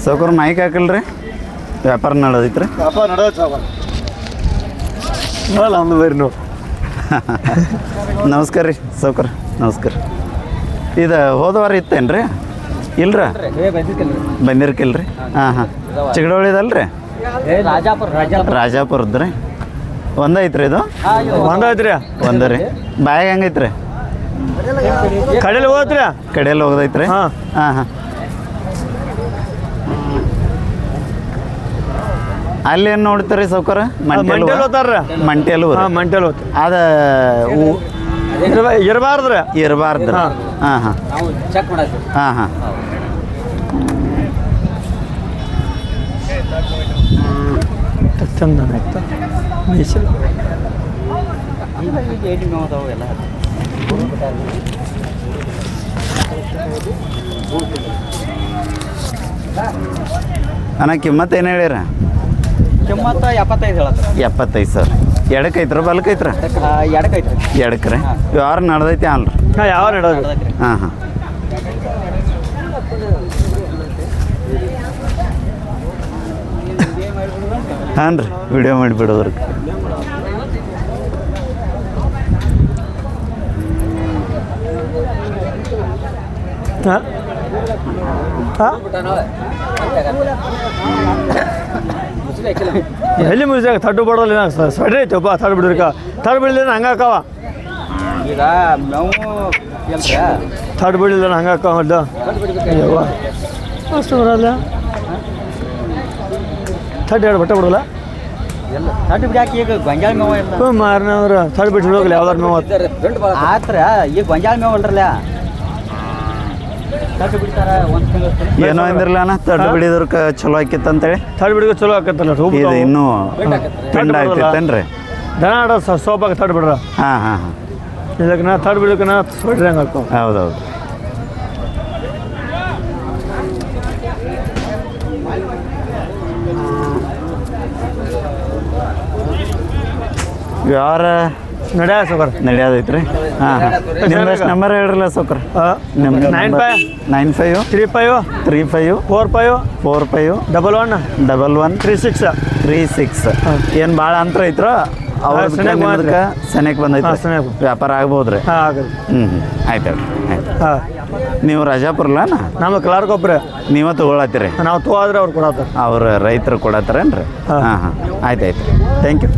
ಸೌಕರ್ ಮೈಕ್ ಹಾಕಲ್ರಿ. ವ್ಯಾಪಾರ ನಡೆದೈತ್ರಿ ಒಂದು ಬರ್ರಿ ನೋಡಿ ನಮಸ್ಕಾರ ರೀ ಸೌಕರ್. ನಮಸ್ಕಾರ. ಇದು ಹೋದ ವಾರ ಇತ್ತೇನ್ರಿ? ಇಲ್ರ? ಬಂದಿರ್ಕಿಲ್ರಿ? ಹಾಂ ಹಾಂ. ಚಿಗಡೋಳಿದಲ್ರಿ ರಾಜಾಪುರ ರಾಜಾಪುರ ರಾಜಾಪುರದ್ದು ರೀ ಒಂದೈತ್ರಿ ಇದು? ಒಂದಾಯ್ತು ರೀ ಒಂದು ರೀ ಬ್ಯಾಗ್ ಹೆಂಗೈತ್ರಿ? ಕಡೆಯಲ್ಲಿ ಹೋಗ್ತ್ರಿ ಕಡೆಯಲ್ಲಿ ಹೋಗದೈತ್ರಿ? ಹಾಂ. ಹಾಂ ಹಾಂ. ಅಲ್ಲಿ ಏನು ನೋಡ್ತೀರಿ ಸೌಕರ? ಮಂಟೆಲ್ ಮಂಟೆಲು ಹಾಂ ಮಂಟೆಲ್ ಅದ ಇರಬಾರ್ದ್ರಿ. ಇರಬಾರ್ದು ಹಾಂ. ಹಾಂ ಹಾಂ. ಚೆಕ್ ಹಾಂ ಹಾಂ. ಚಂದ ಆಯ್ತು? ಮೇವು ಅಣ್ಣ ಕಿಮ್ಮತ್ತು ಏನು ಹೇಳಿರ? ಕಿಮ್ಮತ್ತ ಎಪ್ಪತ್ತೈದು ಹೇಳತ್ತ ಎಪ್ಪತ್ತೈದು ಸಾವಿರ ಎಡಕ್ಕೆ ಐತ್ರ ಬಲಕ್ಕೆ ಐತ್ರ? ಎಡಕ್ಕೆ ಐತ್ರಿ ಎಡಕ್ಕೆ ರೀ ವ್ಯವಹಾರ ನಡೆದೈತಿ ಅಲ್ರಿ ಹಾಂ ಯಾವ ನಡೆಯೋದು ಹಾಂ ಹಾಂ. ಹಾಂ ರೀ ವಿಡಿಯೋ ಮಾಡಿಬಿಡೋದ್ರಿ ಹಾಂ? ಹಾಂ? ಎಲ್ಲಿ ಮುಗಿಸಾಗ ತಡ್ಡು ಬಡೋಲ್ಲ ಸಡ್ರಿ ಐತೆಪ್ಪ ತಡ್ ಬಿಡ್ರಿಕ ತಡ್ ಬಿಡಲಿಲ್ಲ ಹಂಗಾಕವ? ಈಗ ಮೇವು ಎಲ್ರಿ ತಡ್ ಬಿಡಲಿಲ್ಲ ಹಂಗಾಕವ ಅಷ್ಟು ಬರಲ್ಲ ತಡ್ ಎರಡು ಬಟ್ಟೆ ಬಿಡೋಲ್ಲ? ಮಾರನವ್ರು ತಡ್ ಬಿಟ್ಟು ಹೋಗಲಿ ಯಾವ್ದಾರು ಮೇವು ಆತ್ರ ಈಗ ಗೊಂಜಾಳ ಮೇವು ಅಲ್ರಲ್ಲ ತಟ್ಟು ಬಿಡ್ತಾರ ಒಂದು ತಿಂಗಳು ಏನೋ ಅಂದಿರಲ್ಲ ಅಣ್ಣ ತಡ್ ಬಿಡಿದ್ರಕ್ಕೆ ಚಲೋ ಆಕಿತ್ತು ಅಂತೇಳಿ ತಡ್ ಬಿಡಿಗೆ ಚಲೋ ಆಕತ್ತಲ್ಲ ಇದು ಇನ್ನೂ ಬರಲ್ಲ. ಆಗ್ತಿತ್ತೇನ್ರಿ? ದನ ಆಡೋ ಸೋಪಾಗ ತಡ್ ಬಿಡ್ರ? ಹಾಂ ಹಾಂ ಹಾಂ. ಇದಕ್ಕೆ ನಾ ತಡ್ ಬಿಡಕ್ಕೆ ನಾ ಸೊಡ್ರಿ ಹಂಗೆ ಹೌದು ಹೌದೌದು. ಯಾರ? ನಡೆಯ ಸೋಕರ್. ನಡೆಯೋದೈತ್ರಿ. ಹಾಂ. ಹಾಂ ನಿಮ್ದಷ್ಟು ನಂಬರ್ ಹೇಳ್ರಲ್ಲ ಸೌಕರ್. ನಿಮ್ಗೆ nine five nine five three five three five four five four five double one double one three six three six ಏನು ಭಾಳ ಅಂತರ ಐತ್ರ? ಅವ್ರ ಸನಿಯಾಗ್ ಬಂದೈತ್ರಿ. ಸನಿಯಕ್ಕೆ ಬಂದೈತೆ ವ್ಯಾಪಾರ ಆಗ್ಬೋದ್ರಿ ರೀ. ಹಾಂ ಹ್ಞೂ ಹ್ಞೂ ಆಯ್ತು ಆಯ್ತು. ಹಾಂ. ನೀವು ರಜಾಪುರ್ಲನ? ನಮ್ಮ ಕ್ಲಾರ್ಕೊಬ್ರೆ. ನೀವ ತಗೊಳತ್ತೀರಿ. ನಾವು ತಗೋದ್ರೆ ಅವ್ರು ಕೊಡತ್ತಾರ. ಅವ್ರ ರೈತರು ಕೊಡತ್ತಾರೇನ್ರಿ? ಹಾಂ. ಹಾಂ ಹಾಂ. ಆಯ್ತು ಆಯ್ತು. ಥ್ಯಾಂಕ್ ಯು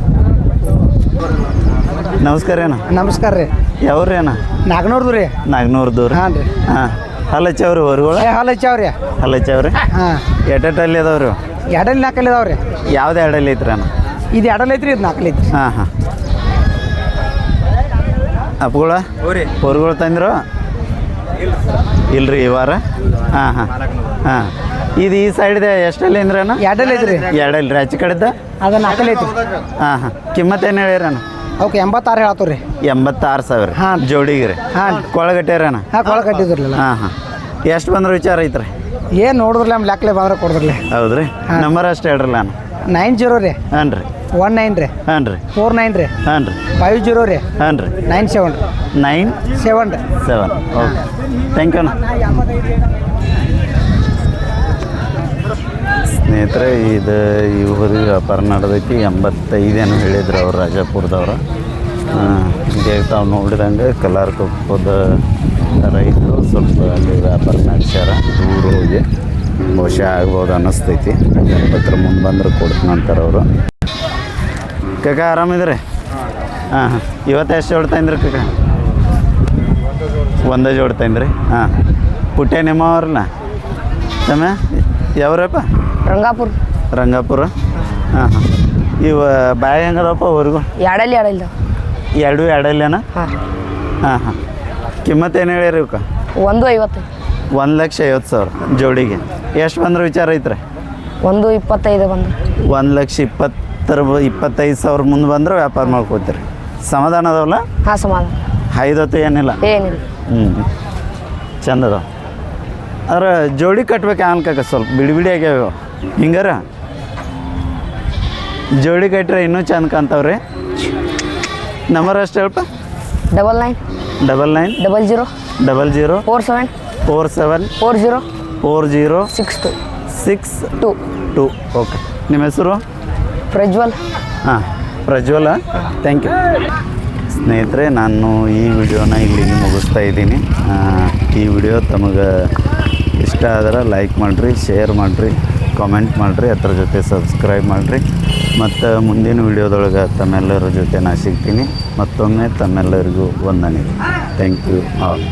ನಮಸ್ಕಾರ ಅಣ್ಣ. ನಮಸ್ಕಾರ ರೀ. ಯಾವ್ರಿ ಅಣ್ಣ ನಾಲ್ಕುನೂರ್ದು ರೀ. ನಾಗ್ನೂರ್ದು ರೀ ಹಾಂ ರೀ. ಹಾಂ. ಹಲಚವ್ರಿ ಹೊರಗಳು? ಹಾಲು ಹಚ್ಚಾವ್ರಿ ಹಲಚವ್ರಿ ಹಾಂ. ಎಟೆಟಲ್ಲಿ ಅದಾವ್ರಿ? ಎರಡಲ್ಲಿ ನಾಲ್ಕಲ್ಲಿ ಇದಾವೆ ರೀ ಯಾವ್ದು ಎರಡಲ್ಲಿ ಐತ್ರಿ ಅಣ್ಣ? ಇದು ಎರಡಲ್ಲಿ ಐತ್ರಿ ಇದು ನಾಲ್ಕಲ್ಲಿ ಐತ್ರಿ. ಹಾಂ ಹಾಂ. ಅಪ್ಗಳ ಹೊರಗಳು ತಂದ್ರು? ಇಲ್ರಿ ಈ ವಾರ? ಹಾಂ ಹಾಂ. ಹಾಂ. ಇದು ಈ ಸೈಡ್ದೆ ಎಷ್ಟಲ್ಲಿ ಅಂದ್ರಣ್ಣ? ಎರಡಲ್ಲಿ ಐತ್ರಿ. ಎರಡಲ್ಲಿ ರೀ. ಆಚೆ ಕಡೆದ ಅದು ನಾಲ್ಕಲ್ಲಿ ಐತ್ರಿ. ಹಾಂ ಹಾಂ. ಕಿಮ್ಮತ್ತೇನು ಹೇಳಿರಣ್ಣ? ಅವಕ್ಕೆ ಎಂಬತ್ತಾರು ಹೇಳತ್ತವ್ರಿ ರೀ ಎಂಬತ್ತಾರು ಸಾವಿರ. ಹಾಂ. ಜೋಡಿಗೆ ರೀ. ಹಾಂ. ಕೊಳಗಟ್ಟೆರಣ್ಣ ಹಾಂ ಕೊಳ ಕಟ್ಟಿದ್ರಲ್ಲ ಹಾಂ ಹಾಂ. ಎಷ್ಟು ಬಂದ್ರೆ ವಿಚಾರ ಐತ್ರಿ? ಏನು ನೋಡಿದ್ರಲ್ಲ ನಮ್ಮ ಲೆಕ್ಕಲೆ ಬಂದ್ರೆ ಕೊಡಿದ್ರಲ್ಲ. ಹೌದ್ರಿ. ನಂಬರ್ ಅಷ್ಟು ಹೇಳ್ರಲ್ಲ ನಾನು ನೈನ್ ಜೀರೋ ರೀ. ಹಾಂ ರೀ. ಒನ್ ನೈನ್ ರೀ. ಹಾಂ ರೀ. ಫೋರ್ ನೈನ್ ರೀ. ಹಾಂ ರೀ. ಫೈವ್ ಜೀರೋ ರೀ. ಹಾಂ ರೀ. ನೈನ್ ಸೆವೆನ್ ರೀ. ನೈನ್ ಸೆವೆನ್ ರೀ. ಸೆವೆನ್. ಓಕೆ. ಥ್ಯಾಂಕ್ ಯು ಅಣ್ಣ. ಸ್ನೇಹಿತರೆ, ಇದು ಇವ್ರಿಗೆ ವ್ಯಾಪಾರ ನಡೆದೈತಿ. ಎಂಬತ್ತೈದೇನು ಹೇಳಿದ್ರು ಅವ್ರು ರಾಜಾಪುರದವ್ರು. ಹೀಗೆ ತಾವು ನೋಡಿದಂಗೆ ಕಲಾರ್ ಕೊಪ್ಪದ ರೈತರು ಸ್ವಲ್ಪ ಅಲ್ಲಿ ವ್ಯಾಪಾರ ನಡೆಸ್ಯಾರ. ದೂರ ಹೋಗಿ ಬಹುಶಃ ಆಗ್ಬೋದು ಅನ್ನಿಸ್ತೈತಿ. ಎಂಬತ್ತರ ಮುಂದೆ ಬಂದ್ರೆ ಕೊಡ್ತೀನಂತಾರೆ ಅವರು. ಕಕ್ಕ ಆರಾಮಿದ್ರಿ ಹಾಂ ಹಾಂ. ಇವತ್ತು ಎಷ್ಟು ಜೋಡ್ತಾಯಿದ್ರಿ ಕಕ್ಕ ಒಂದೇ ಜೋಡ್ತಾಯಿದ್ರಿ ಹಾಂ. ಪುಟ್ಟೆ ನಿಮ್ಮವ್ರಲ್ಲ? ತಮ್ಮ? ಯಾವ್ರಪ್ಪ? ರಂಗಾಪುರ. ರಂಗಾಪುರ? ಹಾಂ ಹಾಂ. ಇವ ಬಾಯಿ ಹೆಂಗದಪ್ಪ ಅವ್ರಿಗೂ ಎರಡಲ್ಲಿ ಎರಡಲ್ಲ ಎರಡು ಎರಡಲ್ಲೇನ ಹಾಂ. ಹಾಂ ಹಾಂ. ಕಿಮ್ಮತ್ತು ಏನು ಹೇಳಿರಿ ಇವಕ್ಕೆ? ಒಂದು ಐವತ್ತು. ಒಂದು ಲಕ್ಷ ಐವತ್ತು ಸಾವಿರ ಜೋಡಿಗೆ. ಎಷ್ಟು ಬಂದ್ರೆ ವಿಚಾರ ಐತ್ರಿ? ಒಂದು ಇಪ್ಪತ್ತೈದು ಬಂದು ಒಂದು ಲಕ್ಷ ಇಪ್ಪತ್ತರ ಇಪ್ಪತ್ತೈದು ಸಾವಿರ ಮುಂದೆ ಬಂದ್ರೆ ವ್ಯಾಪಾರ ಮಾಡ್ಕೋತೀರಿ. ಸಮಾಧಾನ ಅದಾವಲ್ಲ? ಹಾಂ ಸಮಾಧಾನ. ಐದತ್ತು ಏನಿಲ್ಲ? ಏನಿಲ್ಲ. ಹ್ಞೂ ಚಂದ ಅದಾವ. ಆದ್ರೆ ಜೋಡಿ ಕಟ್ಬೇಕು ಅನ್ಕಾಕ ಸ್ವಲ್ಪ ಬಿಡಿ ಬಿಡಿ ಆಗ್ಯಾವ. ಹಿಂಗಾರ? ಜೋಡಿ ಕಟ್ರೆ ಇನ್ನೂ ಚಂದ ಕಾಣ್ತಾವ್ರಿ. ನಂಬರ್ ಅಷ್ಟು ಹೇಳಪ್ಪ. Double nine double nine double zero double zero four seven four seven four zero four zero six two six two two okay ನಿಮ್ಮ ಹೆಸರು? ಪ್ರಜ್ವಲ್. ಹಾಂ ಪ್ರಜ್ವಲ ಥ್ಯಾಂಕ್ ಯು ಸ್ನೇಹಿತರೆ ನಾನು ಈ ವಿಡಿಯೋನ ಇಲ್ಲಿಗೆ ಮುಗಿಸ್ತಾ ಇದ್ದೀನಿ. ಈ ವಿಡಿಯೋ ತಮಗೆ ಇಷ್ಟ ಆದರೆ ಲೈಕ್ ಮಾಡಿರಿ ಶೇರ್ ಮಾಡಿರಿ ಕಾಮೆಂಟ್ ಮಾಡಿರಿ, ಅದ್ರ ಜೊತೆ ಸಬ್ಸ್ಕ್ರೈಬ್ ಮಾಡಿರಿ. ಮತ್ತು ಮುಂದಿನ ವಿಡಿಯೋದೊಳಗೆ ತಮ್ಮೆಲ್ಲರ ಜೊತೆ ನಾ ಸಿಗ್ತೀನಿ. ಮತ್ತೊಮ್ಮೆ ತಮ್ಮೆಲ್ಲರಿಗೂ ವಂದನೆ ಥ್ಯಾಂಕ್ ಯು ಆಲ್